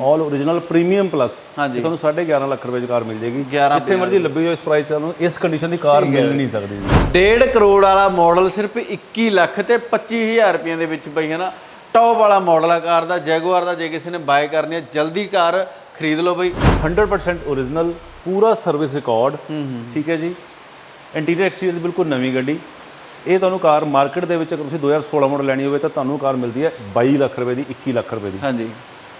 ਆਲ original premium plus ਹਾਂਜੀ। ਤੁਹਾਨੂੰ 11.5 ਲੱਖ ਰੁਪਏ ਦੀ ਕਾਰ ਮਿਲ 11 ਜਿੱਥੇ ਮਰਜ਼ੀ ਲੱਭੀ ਜਾਓ ਇਸ ਪ੍ਰਾਈਸ ਤੁਹਾਨੂੰ ਇਸ ਕੰਡੀਸ਼ਨ ਦੀ ਕਾਰ ਮਿਲ ਨਹੀਂ ਸਕਦੀ ਜੀ। 1.5 ਕਰੋੜ ਵਾਲਾ ਮਾਡਲ ਸਿਰਫ 21 ਲੱਖ ਤੇ 25000 ਰੁਪਏ ਦੇ ਵਿੱਚ ਬਈ ਹੈ ਨਾ ਟੌਪ ਵਾਲਾ ਮਾਡਲ ਆ ਕਾਰ ਦਾ ਜੈਗੁਆਰ ਦਾ ਜੇ ਕਿਸੇ ਨੇ ਬਾਏ ਕਰਨੀ ਹੈ ਜਲਦੀ ਕਾਰ ਖਰੀਦ ਲਓ ਬਈ। 100% ਓਰੀਜਨਲ ਪੂਰਾ ਸਰਵਿਸ ਰਿਕਾਰਡ ਠੀਕ ਹੈ ਜੀ? ਇੰਟੀਰੀਅਰ ਐਕਸਟੀਰੀਅਰ ਬਿਲਕੁਲ ਨਵੀਂ ਗੱਡੀ। ਇਹ ਤੁਹਾਨੂੰ ਕਾਰ ਮਾਰਕੀਟ ਦੇ ਵਿੱਚ ਅਗਰ ਤੁਸੀਂ 2016 ਮਾਡਲ ਲੈਣੀ ਹੋਵੇ ਤਾਂ ਤੁਹਾਨੂੰ ਕਾਰ ਮਿਲਦੀ ਹੈ 22 ਲੱਖ ਰੁਪਏ ਦੀ 21 ਲੱਖ ਰੁਪਏ ਦੀ। ਹਾਂਜੀ।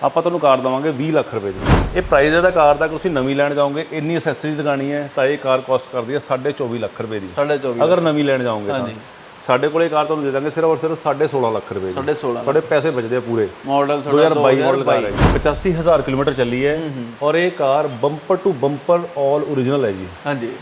ਆਪਾਂ ਤੁਹਾਨੂੰ ਕਾਰ ਦਵਾਂਗੇ 20 ਲੱਖ ਰੁਪਏ ਦੀ। ਇਹ ਪ੍ਰਾਈਸ ਇਹਦਾ ਕਾਰ ਦਾ ਤੁਸੀਂ ਨਵੀਂ ਲੈਣ ਜਾਓਗੇ ਇੰਨੀ ਅਸੈਸਰੀ ਲਗਾਣੀ ਹੈ ਤਾਂ ਇਹ ਕਾਰ ਕਾਸਟ ਕਰਦੀ ਹੈ 24.5 ਲੱਖ ਰੁਪਏ ਦੀ। 24.5 ਅਗਰ ਨਵੀਂ ਲੈਣ ਜਾਓਗੇ ਤਾਂ। ਸਾਡੇ ਕੋਲੇ ਕਾਰ ਤੁਹਾਨੂੰ ਦੇ ਦਾਂਗੇ ਸਿਰਫ ਔਰ ਸਿਰਫ 16.5 ਲੱਖ ਰੁਪਏ ਦੀ। 16.5 ਤੁਹਾਡੇ ਪੈਸੇ ਬਚਦੇ ਆ ਪੂਰੇ। ਮਾਡਲ ਤੁਹਾਡਾ 2022 ਮਾਡਲ ਕਾਰ ਹੈ। 85000 ਕਿਲੋਮੀਟਰ ਚੱਲੀ ਹੈ ਔਰ ਇਹ car bumper to bumper all original ਹੈ ਜੀ। ਹਾਂਜੀ।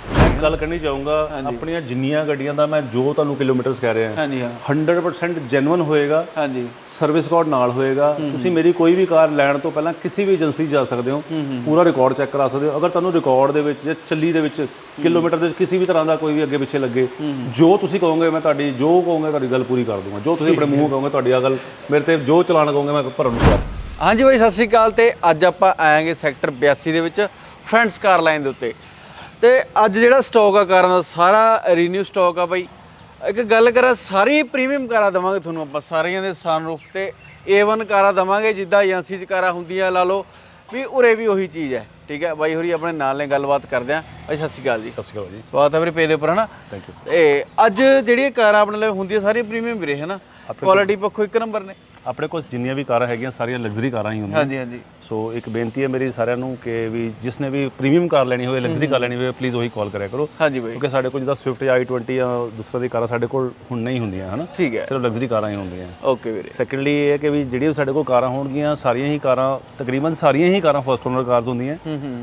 ਗੱਲ ਕਰਨੀ ਚਾਹੂੰਗਾ ਆਪਣੀਆਂ ਜਿੰਨੀਆਂ ਗੱਡੀਆਂ ਦਾ ਮੈਂ ਜੋ ਤੁਹਾਨੂੰ ਕਿਲੋਮੀਟਰਸ ਕਹਿ ਰਿਹਾ ਹਾਂਜੀ ਹਾਂ। 100% ਜੈਨੂਇਨ ਹੋਏਗਾ ਹਾਂਜੀ। ਸਰਵਿਸ ਰਿਕਾਰਡ ਨਾਲ ਹੋਏਗਾ। ਤੁਸੀਂ ਮੇਰੀ ਕੋਈ ਵੀ ਕਾਰ ਲੈਣ ਤੋਂ ਪਹਿਲਾਂ ਕਿਸੇ ਵੀ ਏਜੰਸੀ ਜਾ ਸਕਦੇ ਹੋ ਪੂਰਾ ਰਿਕਾਰਡ ਚੈੱਕ ਕਰਾ ਸਕਦੇ ਹੋ। ਅਗਰ ਤੁਹਾਨੂੰ ਰਿਕਾਰਡ ਦੇ ਵਿੱਚ ਜਾਂ ਚੱਲੀ ਦੇ ਵਿੱਚ ਕਿਲੋਮੀਟਰ ਦੇ ਕਿਸੇ ਵੀ ਤਰ੍ਹਾਂ ਦਾ ਕੋਈ ਵੀ ਅੱਗੇ ਪਿੱਛੇ ਲੱਗੇ ਜੋ ਤੁਸੀਂ ਕਹੋਗੇ ਮੈਂ ਤੁਹਾਡੀ ਜੋ ਕਹੋਗੇ ਤੁਹਾਡੀ ਗੱਲ ਪੂਰੀ ਕਰ ਦੂੰਗਾ। ਜੋ ਤੁਸੀਂ ਆਪਣੇ ਮੂੰਹੋਂ ਕਹੋਗੇ ਤੁਹਾਡੀ ਆ ਗੱਲ ਮੇਰੇ ਤੇ ਜੋ ਚਲਾਨ ਕਹੋਗੇ ਮੈਂ ਭਰਨ ਨੂੰ ਤਿਆਰ। ਹਾਂਜੀ ਬਾਈ ਸਤਿ ਸ਼੍ਰੀ ਅਕਾਲ ਤੇ ਅੱਜ ਆਪਾਂ ਆਏਗੇ ਸੈਕਟਰ 82 ਦੇ ਵਿੱਚ ਫਰੈਂਡਸ ਕਾਰ ਲਾਈਨ ਦੇ ਉੱਤੇ। ਤੇ ਅੱਜ ਜਿਹੜਾ ਸਟਾਕ ਆ ਕਾਰਾਂ ਦਾ ਸਾਰਾ ਰੀਨਿਊ ਸਟਾਕ ਆ ਬਾਈ। ਇੱਕ ਗੱਲ ਕਰਾਂ ਸਾਰੀ ਪ੍ਰੀਮੀਅਮ ਕਾਰਾਂ ਦਵਾਂਗੇ ਤੁਹਾਨੂੰ ਆਪਾਂ ਸਾਰੀਆਂ ਦੇ ਸਨਰੂਫ ਤੇ A1 ਕਾਰਾਂ ਦਵਾਂਗੇ ਜਿੱਦਾਂ ਏਜੰਸੀ 'ਚ ਕਾਰਾਂ ਹੁੰਦੀਆਂ ਲਾ ਲਓ ਵੀ ਉਰੇ ਵੀ ਉਹੀ ਚੀਜ਼ ਹੈ ਠੀਕ ਹੈ? ਬਾਈ ਹੋਰੀ ਆਪਣੇ ਨਾਲ ਨੇ ਗੱਲਬਾਤ ਕਰਦੇ ਆ ਬਾਈ ਸਤਿ ਸ਼੍ਰੀ ਅਕਾਲ ਜੀ। ਸਤਿ ਸ਼੍ਰੀ ਅਕਾਲ ਜੀ। ਸਵਾਗਤ ਹੈ ਵੀਰੇ ਪੇ ਦੇ ਉੱਪਰ ਹਨਾ? ਥੈਂਕ ਯੂ ਤੇ ਅੱਜ ਜਿਹੜੀਆਂ ਕਾਰਾਂ ਆਪਣੇ ਲਈ ਹੁੰਦੀਆਂ ਸਾਰੀਆਂ ਪ੍ਰੀਮੀਅਮ ਵੀਰੇ ਹਨਾ? ਕੁਆਲਿਟੀ ਪੱਖੋਂ ਇੱਕ ਨੰਬਰ ਨੇ। ਆਪਣੇ ਕੋਲ ਜਿੰਨੀਆਂ ਵੀ ਕਾਰਾਂ ਹੈਗੀਆਂ ਸਾਰੀਆਂ ਲਗਜ਼ਰੀ ਕਾਰਾਂ ਹੀ ਹੁੰਦੀਆਂ। ਹਾਂਜੀ ਹਾਂਜੀ। ਸੋ ਇੱਕ ਬੇਨਤੀ ਹੈ ਮੇਰੀ ਸਾਰਿਆਂ ਨੂੰ ਕਿ ਵੀ ਜਿਸ ਨੇ ਵੀ ਪ੍ਰੀਮੀਅਮ ਕਾਰ ਲੈਣੀ ਹੋਵੇ ਲਗਜ਼ਰੀ ਕਾਰ ਲੈਣੀ ਹੋਵੇ ਪਲੀਜ਼ ਉਹੀ ਕਾਲ ਕਰਿਆ ਕਰੋ। ਹਾਂਜੀ ਬਾਈ। ਕਿਉਂਕਿ ਸਾਡੇ ਕੋਲ ਜਿੱਦਾਂ ਸਵਿਫਟ ਜਾਂ i20 ਜਾਂ ਦੂਸਰਾ ਦੀ ਕਾਰਾਂ ਸਾਡੇ ਕੋਲ ਹੁਣ ਨਹੀਂ ਹੁੰਦੀਆਂ ਹਨਾ? ਠੀਕ ਹੈ। ਸਿਰਫ ਲਗਜ਼ਰੀ ਕਾਰਾਂ ਹੀ ਹੁੰਦੀਆਂ। ਓਕੇ ਵੀਰੇ। ਸੈਕੰਡਲੀ ਇਹ ਹੈ ਕਿ ਵੀ ਜਿਹੜੀਆਂ ਵੀ ਸਾਡੇ ਕੋਲ ਕਾਰਾਂ ਹੋਣਗੀਆਂ ਸਾਰੀਆਂ ਹੀ ਕਾਰਾਂ ਤਕਰੀਬਨ ਸਾਰੀਆਂ ਹੀ ਕਾਰਾਂ ਫਸਟ ਓਨਰ ਕਾਰਸ ਹੁੰਦੀਆਂ।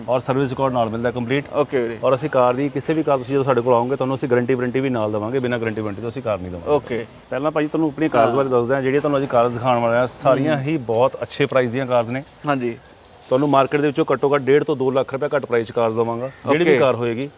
ਔਰ ਸਰਵਿਸ ਰਿਕਾਰਡ ਨਾਲ ਮਿਲਦਾ ਕੰਪਲੀਟ ਓਕੇ ਵੀਰੇ। ਔਰ ਅਸੀਂ ਕਾਰ ਦੀ ਕਿਸੇ ਵੀ ਕਾਰ ਤੁਸੀਂ ਜਦੋਂ ਸਾਡੇ ਕੋਲ ਆਓਗੇ ਤੁਹਾਨੂੰ ਅਸੀਂ ਗਾਰੰਟੀ ਵਾਰੰਟੀ ਵੀ ਨਾਲ ਦੇਵਾਂਗੇ ਬਿਨਾਂ ਗਾਰੰਟੀ ਵਾਰੰਟੀ ਤੋਂ ਅਸੀਂ ਕਾਰ ਨਹੀਂ ਦੇਵਾਂਗੇ। ਓਕੇ ਪਹਿਲਾਂ ਭਾਜੀ ਤੁਹਾਨੂੰ ਆਪਣੀ ਕਾਰਸ ਬਾਰੇ ਦੱਸਦੇ ਹਾਂ ਜਿਹੜੀਆਂ ਤੁਹਾਨੂੰ ਅੱਜ ਕਾਰਸ ਦਿਖਾਉਣ ਵਾਲੇ ਆ ਸਾਰੀਆਂ ਹੀ। ਬਹੁਤ ਅੱਛੇ ਪ੍ਰਾਈਸ ਦੀਆਂ ਕਾਰਸ ਨੇ। ਹਾਂਜੀ। ਤੁਹਾਨੂੰ ਮਾਰਕੀਟ ਦੇ ਵਿੱਚੋਂ ਘੱਟੋ ਘੱਟ 1.5 ਤੋਂ 2 ਲੱਖ ਰੁਪਏ ਘੱਟ ਪ੍ਰਾਈਸ ਕਾਰਸ ਦਵਾਂਗਾ। ਜਿਹੜੀ ਵੀ ਕਾਰ ਹੋਏਗੀ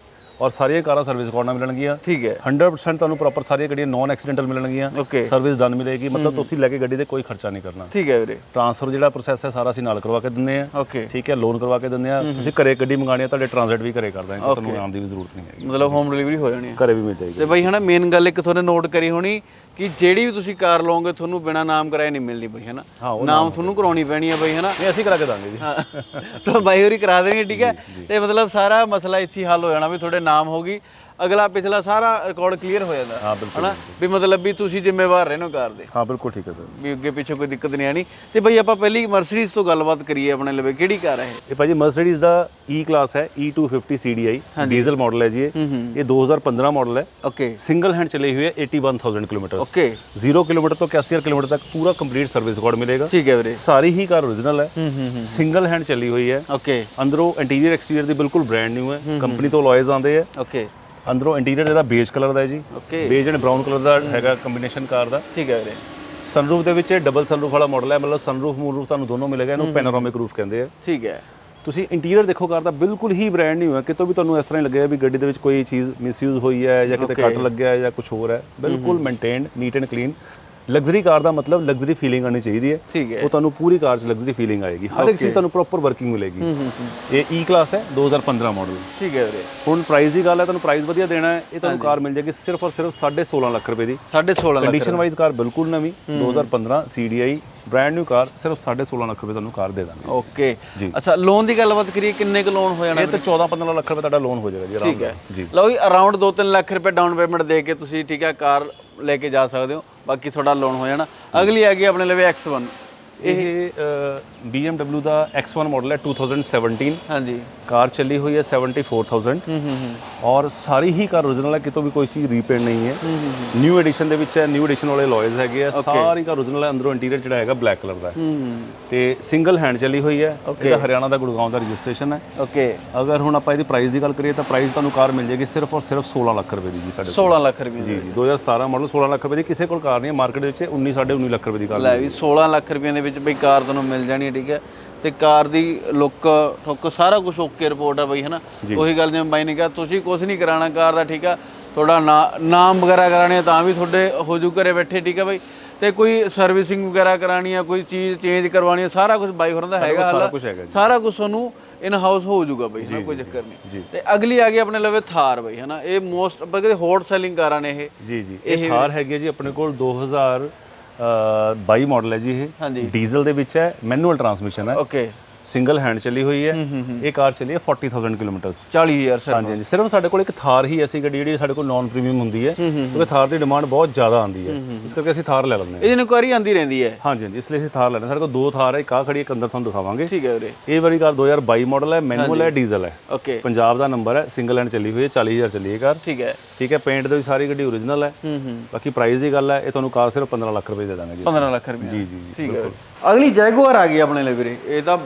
ਔਰ ਸਾਰੀਆਂ ਕਾਰਾਂ ਸਰਵਿਸ ਨਾਲ ਮਿਲਣਗੀਆਂ। ਠੀਕ ਹੈ। 100% ਤੁਹਾਨੂੰ ਪ੍ਰੋਪਰ ਸਾਰੀਆਂ ਗੱਡੀਆਂ ਨੌਨ ਐਕਸੀਡੈਂਟਲ ਮਿਲਣਗੀਆਂ। ਸਰਵਿਸ ਡਨ ਮਿਲੇਗੀ। ਮਤਲਬ ਤੁਸੀਂ ਲੈ ਕੇ ਗੱਡੀ ਤੇ ਕੋਈ ਖਰਚਾ ਨਹੀਂ ਕਰਨਾ। ਠੀਕ ਹੈ ਵੀਰੇ। ਟ੍ਰਾਂਸਫਰ ਜਿਹੜਾ ਪ੍ਰੋਸੈਸ ਹੈ ਸਾਰਾ ਅਸੀਂ ਨਾਲ ਕਰਵਾ ਕੇ ਦਿੰਦੇ ਆ ਠੀਕ ਹੈ ਲੋਨ ਕਰਵਾ ਕੇ ਦਿੰਦੇ ਆ ਤੁਸੀਂ ਘਰੇ ਗੱਡੀ ਮੰਗਾਣੀ ਹੈ ਤੁਹਾਡੇ ਟ੍ਰਾਂਜ਼ਿਟ ਵੀ ਘਰੇ ਕਰ ਦਾਂਗੇ। ਤੁਹਾਨੂੰ ਆਉਣ ਦੀ ਵੀ ਜ਼ਰੂਰਤ ਨਹੀਂ ਹੈਗੀ। ਮਤਲਬ ਹੋਮ ਡਿਲੀਵਰੀ ਹੋ ਜਾਣੀ ਹੈ। ਘਰੇ ਵੀ ਮਿਲ ਜਾਏਗੀ। ਤੇ ਬਾਈ ਹਨਾ ਮੇਨ ਗੱਲ ਇੱਕ ਤੁਹਾਨੂੰ ਨੋਟ ਕਰੀ ਹੋਣੀ ਕਿ ਜਿਹੜੀ ਵੀ ਤੁਸੀਂ ਕਾਰ ਲਓਗੇ ਤੁਹਾਨੂੰ ਬਿਨਾ ਨਾਮ ਕਰਾਏ ਨਹੀਂ ਮਿਲਣੀ ਬਈ ਹਨਾ? ਨਾਮ ਤੁਹਾਨੂੰ ਕਰਾਉਣੀ ਪੈਣੀ ਹੈ ਬਈ ਹਨਾ? ਨਹੀਂ ਅਸੀਂ ਕਰਾ ਕੇ ਦਾਂਗੇ ਜੀ। ਹਾਂ ਤਾਂ ਬਾਈ ਹੋਰੀ ਕਰਾ ਦੇਣਗੇ ਠੀਕ ਹੈ? ਤੇ ਮਤਲਬ ਸਾਰਾ ਮਸਲਾ ਇੱਥੇ ਹੱਲ ਹੋ ਜਾਣਾ ਵੀ ਤੁਹਾਡੇ ਨਾਮ ਹੋਗੀ ਅਗਲਾ ਪਿਛਲਾ ਸਾਰਾ ਰਿਕਾਰਡ ਕਲੀਅਰ ਹੋ ਜਾਂਦਾ। ਹਾਂ ਬਿਲਕੁਲ ਹਨਾ? ਵੀ ਮਤਲਬ ਵੀ ਤੁਸੀਂ ਜ਼ਿੰਮੇਵਾਰ ਰਹਿਣੋ ਕਾਰ ਦੇ। ਹਾਂ ਬਿਲਕੁਲ ਠੀਕ ਹੈ ਸਰ। ਵੀ ਅੱਗੇ ਪਿੱਛੇ ਕੋਈ ਦਿੱਕਤ ਨਹੀਂ ਆਣੀ ਤੇ ਬਈ ਆਪਾਂ ਪਹਿਲੀ ਮਰਸੀਡੀਜ਼ ਤੋਂ ਗੱਲਬਾਤ ਕਰੀਏ ਆਪਣੇ ਲਵੇ ਕਿਹੜੀ ਕਾਰ ਹੈ ਇਹ? ਭਾਜੀ ਮਰਸੀਡੀਜ਼ ਦਾ E ਕਲਾਸ ਹੈ E250 CDI ਡੀਜ਼ਲ ਮਾਡਲ ਹੈ ਜੀ ਇਹ। ਹੂੰ ਹੂੰ। ਇਹ 2015 ਮਾਡਲ ਹੈ। ਓਕੇ ਸਿੰਗਲ ਹੈਂਡ ਚਲੇ ਹੋਏ ਹੈ 81000 ਕਿਲੋਮੀਟਰ ਓਕੇ 0 ਕਿਲੋਮੀਟਰ ਤੋਂ 81000 ਕਿਲੋਮੀਟਰ ਤੱਕ ਪੂਰਾ ਕੰਪਲੀਟ ਸਰਵਿਸ ਰਿਕਾਰਡ ਮਿਲੇਗਾ। ਠੀਕ ਹੈ ਵੀਰੇ। ਸਾਰੀ ਹੀ ਕਾਰ ਓਰੀਜਨਲ ਹੈ। ਹੂੰ ਹੂੰ ਹੂੰ। ਸਿੰਗਲ ਹੈਂਡ ਚੱਲੀ ਹੋਈ ਹੈ। ਓਕੇ ਅੰਦਰੋਂ ਇੰਟੀਰੀਅਰ ਐਕਸਟੀਰੀਅਰ ਦੀ ਬਿਲਕੁਲ ਬ੍ਰਾਂਡ ਨਿਊ ਹੈ। ਕੰਪਨੀ ਤੋਂ ਲੋਇਜ਼ ਆਉਂਦੇ ਆ ਓਕੇ ਅੰਦਰੋਂ ਇੰਟੀਰੀਅਰ ਇਹਦਾ ਬੇਜ ਕਲਰ ਦਾ ਹੈ ਜੀ। Okay beige and brown colour ਦਾ ਹੈਗਾ ਕੰਬੀਨੇਸ਼ਨ ਕਾਰ ਦਾ। ਠੀਕ ਹੈ ਵੀਰੇ। ਸਨਰੂਫ ਦੇ ਵਿੱਚ ਡਬਲ ਸਨਰੂਫ ਵਾਲਾ ਮਾਡਲ ਹੈ। ਮਤਲਬ ਸਨਰੂਫ ਮੂਨਰੂਫ ਤੁਹਾਨੂੰ ਦੋਨੋਂ ਮਿਲੇਗਾ ਇਹਨੂੰ ਪੈਨੋਰਾਮਿਕ ਰੂਫ ਕਹਿੰਦੇ ਆ। ਠੀਕ ਹੈ। ਤੁਸੀਂ ਇੰਟੀਰੀਅਰ ਦੇਖੋ ਕਾਰ ਦਾ ਬਿਲਕੁਲ ਹੀ ਬ੍ਰਾਂਡ ਨਿਊ ਹੈ। ਕਿਤੋਂ ਵੀ ਤੁਹਾਨੂੰ ਇਸ ਤਰ੍ਹਾਂ ਹੀ ਲੱਗੇਗਾ ਵੀ ਗੱਡੀ ਦੇ ਵਿੱਚ ਕੋਈ ਚੀਜ਼ ਮਿਸਯੂਜ਼ ਹੋਈ ਹੈ ਜਾਂ ਕਿਤੇ ਕੱਟ ਲੱਗਿਆ ਹੈ ਜਾਂ ਕੁਝ ਹੋਰ ਹੈ। ਬਿਲਕੁਲ maintained neat and clean luxury car ਦਾ ਮਤਲਬ ਲਗਜ਼ਰੀ ਫੀਲਿੰਗ ਆਣੀ ਚਾਹੀਦੀ ਹੈ। ਠੀਕ ਹੈ। ਉਹ ਤੁਹਾਨੂੰ ਪੂਰੀ ਕਾਰ 'ਚ ਲਗਜ਼ਰੀ ਫੀਲਿੰਗ ਆਏਗੀ। ਹਰ ਇੱਕ ਚੀਜ਼ ਤੁਹਾਨੂੰ ਪ੍ਰੋਪਰ ਵਰਕਿੰਗ ਮਿਲੇਗੀ। ਇਹ ਈ ਕਲਾਸ ਹੈ 2015 ਮਾਡਲ ਠੀਕ ਹੈ ਵੀਰੇ। ਹੁਣ ਪ੍ਰਾਈਸ ਦੀ ਗੱਲ ਹੈ ਤੁਹਾਨੂੰ ਪ੍ਰਾਈਸ ਵਧੀਆ ਦੇਣਾ ਹੈ ਇਹ ਤੁਹਾਨੂੰ ਕਾਰ ਮਿਲ ਜਾਏਗੀ ਸਿਰਫ ਔਰ ਸਿਰਫ 16.5 ਲੱਖ ਰੁਪਏ ਦੀ। 16.5 ਲੱਖ ਕੰਡੀਸ਼ਨ ਵਾਈਜ਼ ਕਾਰ ਬਿਲਕੁਲ ਨਵੀਂ 2015 CDI ਬ੍ਰਾਂਡ ਨਿਊ ਕਾਰ ਸਿਰਫ 16.5 ਲੱਖ ਰੁਪਏ ਤੁਹਾਨੂੰ ਕਾਰ ਦੇ ਦਾਂਗੇ। ਓਕੇ ਜੀ। ਅੱਛਾ ਲੋਨ ਦੀ ਗੱਲਬਾਤ ਕਰੀਏ ਕਿੰਨੇ ਕੁ ਲੋਨ ਹੋ ਜਾਣਾ ਇਹ ਤਾਂ 14-15 ਲੱਖ ਰੁਪਏ ਤੁਹਾਡਾ ਲੋਨ ਹੋ ਜਾਏਗਾ ਜੀ ਆਰਾਮ ਨਾਲ। ਜੀ। ਲਓ ਜੀ ਅਰਾਊਂਡ 2-3 ਲੱਖ ਰੁਪਏ ਡਾਊਨ ਪੇਮੈਂਟ ਦੇ ਕੇ ਤੁਸੀਂ ਠੀਕ ਹੈ ਕਾਰ ਲੈ ਕੇ ਜਾ ਸਕਦੇ ਹੋ। ਬਾਕੀ ਤੁਹਾਡਾ ਲੋਨ ਹੋ ਜਾਣਾ। ਅਗਲੀ ਆ ਗਈ ਆਪਣੇ ਲਵੇ X1 ਇਹ BMW ਦਾ X1 ਮਾਡਲ ਹੈ 2017 ਹਾਂਜੀ। ਕਾਰ ਚੱਲੀ ਹੋਈ ਹੈ 74000 ਹੂੰ ਹੂੰ ਔਰ ਸਾਰੀ ਹੀ ਕਾਰ origignal ਹੈ ਕਿਤੋਂ ਵੀ ਕੋਈ ਚੀਜ਼ ਰੀਪੇਂਟ ਨਹੀਂ ਹੈ। ਨਿਊ ਐਡੀਸ਼ਨ ਦੇ ਵਿੱਚ ਹੈ ਨਿਊ ਐਡੀਸ਼ਨ ਵਾਲੇ ਲੋਇਜ਼ ਹੈਗੇ ਆ। ਸਾਰੀ ਕਾਰ origignal ਹੈ ਅੰਦਰੋਂ ਇੰਟੀਰੀਅਰ ਜਿਹੜਾ ਹੈਗਾ ਬਲੈਕ ਕਲਰ ਦਾ ਹੈ। ਤੇ ਸਿੰਗਲ ਹੈਂਡ ਚੱਲੀ ਹੋਈ ਹੈ। ਇਹਦਾ ਹਰਿਆਣਾ ਦਾ ਗੁੜਗਾਉਂ ਦਾ ਰਜਿਸਟ੍ਰੇਸ਼ਨ ਹੈ। ਓਕੇ ਅਗਰ ਹੁਣ ਆਪਾਂ ਇਹਦੀ ਪ੍ਰਾਈਸ ਦੀ ਗੱਲ ਕਰੀਏ ਤਾਂ ਪ੍ਰਾਈਸ ਤੁਹਾਨੂੰ ਕਾਰ ਮਿਲ ਜਾਏਗੀ ਸਿਰਫ ਔਰ ਸਿਰਫ 16 ਲੱਖ ਰੁਪਏ ਦੀ ਜੀ ਸਾਡੇ ਕੋਲ। 16 ਲੱਖ ਰੁਪਏ ਜੀ ਜੀ। 2017 ਮਾਡਲ 16 ਲੱਖ ਰੁਪਏ ਦੀ ਕਿਸੇ ਕੋਲ ਕਾਰ ਨਹੀਂ ਹੈ। ਮਾਰਕੀਟ ਵਿੱਚ 19 19.5 ਲੱਖ ਰੁਪਏ ਦੀ ਕਾਰ ਲੈ ਵੀ 16 ਲੱਖ ਰੁਪਏ ਦੇ ਵਿੱਚ ਬਈ ਕਾਰ ਤੁਹਾਨੂੰ ਮਿਲ ਜਾਣੀ ਹੈ ਠੀਕ ਹੈ? ਤੇ ਕਾਰ ਦੀ ਲੁੱਕ ਠੁੱਕ ਸਾਰਾ ਕੁਝ ਓਕੇ ਰਿਪੋਰਟ ਆ ਬਈ ਹਨਾ? ਉਹੀ ਗੱਲ ਜਿਵੇਂ ਬਾਈ ਨੇ ਕਿਹਾ ਤੁਸੀਂ ਕੁਝ ਨਹੀਂ ਕਰਾਣਾ ਕਾਰ ਦਾ ਠੀਕ ਆ? ਤੁਹਾਡਾ ਨਾਮ ਵਗੈਰਾ ਕਰਾਣੇ ਤਾਂ ਵੀ ਤੁਹਾਡੇ ਹੋ ਜੂ ਘਰੇ ਬੈਠੇ ਠੀਕ ਆ ਬਈ? ਤੇ ਕੋਈ ਸਰਵਿਸਿੰਗ ਵਗੈਰਾ ਕਰਾਣੀ ਆ ਕੋਈ ਚੀਜ਼ ਚੇਂਜ ਕਰਵਾਣੀ ਆ ਸਾਰਾ ਕੁਝ ਬਾਈ ਹੋਰਾਂ ਦਾ ਹੈਗਾ ਸਾਰਾ ਕੁਝ ਹੈਗਾ ਸਾਰਾ ਕੁਝ ਤੁਹਾਨੂੰ ਇਨ ਹਾਊਸ ਹੋ ਜਾਊਗਾ ਬਈ ਹਾਂ ਕੋਈ ਚੱਕਰ ਨਹੀਂ। ਤੇ ਅਗਲੀ ਆ ਗਈ ਆਪਣੇ ਲਵੇ ਥਾਰ ਬਈ ਹਨਾ? ਇਹ ਮੋਸਟ ਆਪਾਂ ਕਹਿੰਦੇ ਹੌਟ ਸੈਲਿੰਗ ਕਾਰਾਂ ਨੇ ਇਹ। ਜੀ ਜੀ। ਇਹ ਥਾਰ ਹੈਗੀ ਜੀ ਆਪਣੇ ਕੋਲ 2022 ਮਾਡਲ ਹੈ ਜੀ ਇਹ। ਹਾਂਜੀ। ਡੀਜ਼ਲ ਦੇ ਵਿੱਚ ਹੈ ਮੈਨੂਅਲ ਟਰਾਂਸਮਿਸ਼ਨ ਹੈ। ਓਕੇ। ਸਿੰਗਲ ਹੈਂਡ ਚੱਲੀ ਹੋਈ ਹੈ। ਇਹ ਕਾਰ ਚੱਲੀ ਹੈ 40000 ਕਿਲੋਮੀਟਰਸ 40000 ਸਰ। ਹਾਂਜੀ ਹਾਂਜੀ। ਸਿਰਫ ਸਾਡੇ ਕੋਲ ਇੱਕ ਥਾਰ ਹੀ ਐਸੀ ਗੱਡੀ ਜਿਹੜੀ ਸਾਡੇ ਕੋਲ ਨਾਨ ਪ੍ਰੀਮੀਅਮ ਹੁੰਦੀ ਹੈ। ਕਿਉਂਕਿ ਥਾਰ ਦੀ ਡਿਮਾਂਡ ਬਹੁਤ ਜ਼ਿਆਦਾ ਆਉਂਦੀ ਹੈ। ਇਸ ਕਰਕੇ ਅਸੀਂ ਥਾਰ ਲੈ ਲੈਂਦੇ ਹਾਂ। ਇਹਦੀ ਇਨਕੁਆਰੀ ਆਂਦੀ ਰਹਿੰਦੀ ਹੈ। ਹਾਂਜੀ ਹਾਂਜੀ। ਇਸ ਲਈ ਅਸੀਂ ਥਾਰ ਹਾਂ। ਸਾਡੇ ਕੋਲ ਦੋ ਥਾਰ ਹੈ। ਇੱਕ ਆ ਖੜੀ ਇੱਕ ਅੰਦਰ ਤੁਹਾਨੂੰ ਦਿਖਾਵਾਂਗੇ। ਠੀਕ ਹੈ ਵੀਰੇ। ਇਹ ਵਾਲੀ ਕਾਰ 2022 ਮਾਡਲ ਹੈ। ਮੈਨੂਅਲ ਹੈ ਡੀਜ਼ਲ ਹੈ। ਓਕੇ। ਪੰਜਾਬ ਦਾ ਨੰਬਰ ਹੈ। ਸਿੰਗਲ ਹੈਂਡ ਚੱਲੀ ਹੋਈ ਹੈ। 40000 ਚੱਲੀ ਹੈ ਕਾਰ। ਠੀਕ ਹੈ। ਠੀਕ ਹੈ। ਪੇਂਟ ਦੇ ਵੀ ਸਾਰੀ ਗੱਡੀ ਓਰੀਜਨਲ ਹੈ। ਹੂੰ ਹੂੰ। ਬਾਕੀ ਪ੍ਰਾਈਸ ਦੀ ਗੱਲ ਹੈ ਇਹ ਤੁਹਾਨੂੰ ਕਾਰ ਸਿਰਫ 15 ਲੱਖ ਰੁਪਏ ਦੇ ਦਾਂਗੇ ਜੀ। 15 ਲੱਖ ਰੁਪਏ। ਜੀ ਜੀ ਠੀਕ ਹੈ। ਅਗਲੀ ਜੈਗੁਆਰ ਆ ਗਈ ਆਪਣੇ ਲਈ ਵੀਰੇ। ਇਹ ਤਾਂ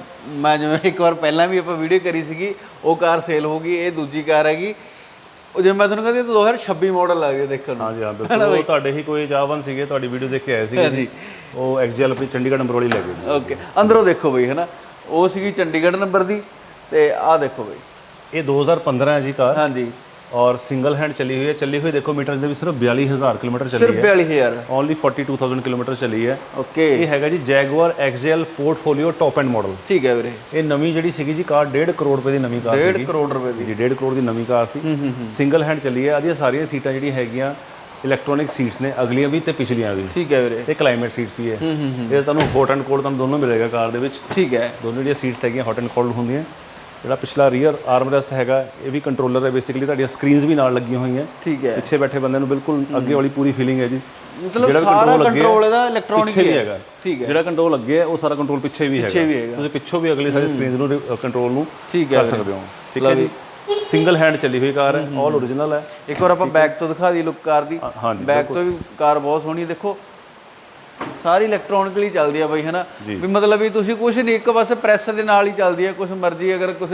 ਮੈਂ ਜਿਵੇਂ ਇੱਕ ਵਾਰ ਪਹਿਲਾਂ ਵੀ ਆਪਾਂ ਵੀਡੀਓ ਕਰੀ ਸੀਗੀ ਉਹ ਕਾਰ ਸੇਲ ਹੋ ਗਈ ਇਹ ਦੂਜੀ ਕਾਰ ਹੈਗੀ। ਉਹ ਜਿਵੇਂ ਮੈਂ ਤੁਹਾਨੂੰ ਕਹਿੰਦੀ 2026 ਮਾਡਲ ਆ ਗਿਆ ਦੇਖਣ ਨੂੰ। ਹਾਂਜੀ ਹਾਂ ਬਿਲਕੁਲ। ਉਹ ਤੁਹਾਡੇ ਹੀ ਕੋਈ ਚਾਹਵਨ ਸੀਗੇ ਤੁਹਾਡੀ ਵੀਡੀਓ ਦੇਖ ਕੇ ਆਏ ਸੀਗੇ ਜੀ। ਉਹ ਐਕਸਐਲ ਪੀ ਚੰਡੀਗੜ੍ਹ ਨੰਬਰ ਵਾਲੀ ਲੈ ਗਏ ਜੀ। ਓਕੇ ਅੰਦਰੋਂ ਦੇਖੋ ਬਈ ਹਨਾ? ਉਹ ਸੀਗੀ ਚੰਡੀਗੜ੍ਹ ਨੰਬਰ ਦੀ ਤੇ ਆਹ ਦੇਖੋ ਬਈ। ਇਹ 2015 ਹੈ ਜੀ ਕਾਰ। ਹਾਂਜੀ। ਔਰ ਸਿੰਗਲ ਹੈਂਡ ਚੱਲੀ ਹੋਈ ਹੈ। ਚੱਲੀ ਹੋਈ ਦੇਖੋ ਮੀਟਰ ਦੇ ਵੀ ਸਿਰਫ 42000 ਕਿਲੋਮੀਟਰ ਚੱਲੀ ਸਿਰਫ ਹੈ। 42000 ਓਨਲੀ 42000 ਕਿਲੋਮੀਟਰ ਚੱਲੀ ਹੈ। ਓਕੇ। ਇਹ ਹੈਗਾ ਜੀ Jaguar XL portfolio top end model ਠੀਕ ਹੈ ਵੀਰੇ। ਇਹ ਨਵੀਂ ਜਿਹੜੀ ਸੀਗੀ ਜੀ ਕਾਰ 1.5 ਕਰੋੜ ਰੁਪਏ ਦੀ ਨਵੀਂ ਕਾਰ 1.5 ਸੀਗੀ। ਕਰੋੜ ਰੁਪਏ ਦੀ। ਜੀ 1.5 ਕਰੋੜ ਦੀ ਨਵੀਂ ਕਾਰ ਸੀ। ਸਿੰਗਲ ਹੈਂਡ ਚੱਲੀ ਹੈ। ਆਦੀਆਂ ਸਾਰੀਆਂ ਸੀਟਾਂ ਜਿਹੜੀਆਂ ਹੈਗੀਆਂ ਇਲੈਕਟ੍ਰੋਨਿਕ ਸੀਟਸ ਨੇ ਅਗਲੀਆਂ ਵੀ ਤੇ ਪਿਛਲੀਆਂ ਵੀ। ਠੀਕ ਹੈ ਵੀਰੇ। ਇਹ ਕਲਾਈਮੇਟ ਸੀਟਸ ਵੀ ਹੈ। ਇਹ ਤੁਹਾਨੂੰ ਹੌਟ ਐਂਡ ਕੋਲਡ ਤੁਹਾਨੂੰ ਦੋਨੋਂ ਮਿਲੇਗਾ ਕਾਰ ਦੇ ਵਿੱਚ। ਠੀਕ ਹੈ। ਦੋਨੋਂ ਜਿਹੜੀਆਂ ਸੀਟਸ ਹੈਗੀਆਂ ਹੌਟ ਐਂਡ ਕੋਲਡ ਹੁੰਦੀਆਂ। ਜਿਹੜਾ ਪਿਛਲਾ ਰੀਅਰ ਆਰਮ ਰੈਸਟ ਹੈਗਾ ਇਹ ਵੀ ਕੰਟਰੋਲਰ ਹੈ ਬੇਸਿਕਲੀ ਤੁਹਾਡੀਆਂ ਸਕਰੀਨਸ ਵੀ ਨਾਲ ਲੱਗੀਆਂ ਹੋਈਆਂ। ਠੀਕ ਹੈ। ਪਿੱਛੇ ਬੈਠੇ ਬੰਦੇ ਨੂੰ ਬਿਲਕੁਲ ਅੱਗੇ ਵਾਲੀ ਪੂਰੀ ਫੀਲਿੰਗ ਹੈ ਜੀ। ਮਤਲਬ ਸਾਰਾ ਕੰਟਰੋਲ ਇਹਦਾ ਇਲੈਕਟ੍ਰੋਨਿਕ ਹੀ ਹੈਗਾ। ਠੀਕ ਹੈ। ਜਿਹੜਾ ਕੰਟਰੋਲ ਅੱਗੇ ਹੈ ਉਹ ਸਾਰਾ ਕੰਟਰੋਲ ਪਿੱਛੇ ਵੀ ਹੈਗਾ। ਤੁਸੀਂ ਪਿੱਛੋਂ ਵੀ ਅਗਲੀ ਸਾਰੀ ਸਕਰੀਨਸ ਨੂੰ ਕੰਟਰੋਲ ਨੂੰ ਕਰ ਸਕਦੇ ਹੋ। ਠੀਕ ਹੈ ਜੀ। ਸਿੰਗਲ ਹੈਂਡ ਚੱਲੀ ਹੋਈ ਕਾਰ ਹੈ ਆਲ ਓਰੀਜਨਲ ਹੈ। ਇੱਕ ਵਾਰ ਆਪਾਂ ਬੈਕ ਤੋਂ ਦਿਖਾ ਦੀ ਲੁੱਕ ਕਾਰ ਦੀ। ਬੈਕ ਤੋਂ ਵੀ ਕਾਰ ਬਹੁਤ ਸੋਹਣੀ ਹੈ। ਦੇਖੋ ਸਾਰੀ ਇਲੈਕਟ੍ਰੋਨਿਕਲੀ ਚੱਲਦੀ ਆ ਬਈ ਹਨਾ? ਵੀ ਮਤਲਬ ਵੀ ਤੁਸੀਂ ਕੁਝ ਨਹੀਂ ਇੱਕ ਪਾਸੇ ਪ੍ਰੈਸ ਦੇ ਨਾਲ ਹੀ ਚੱਲਦੀ ਹੈ ਕੁਝ ਮਰਜ਼ੀ ਅਗਰ ਕੁਝ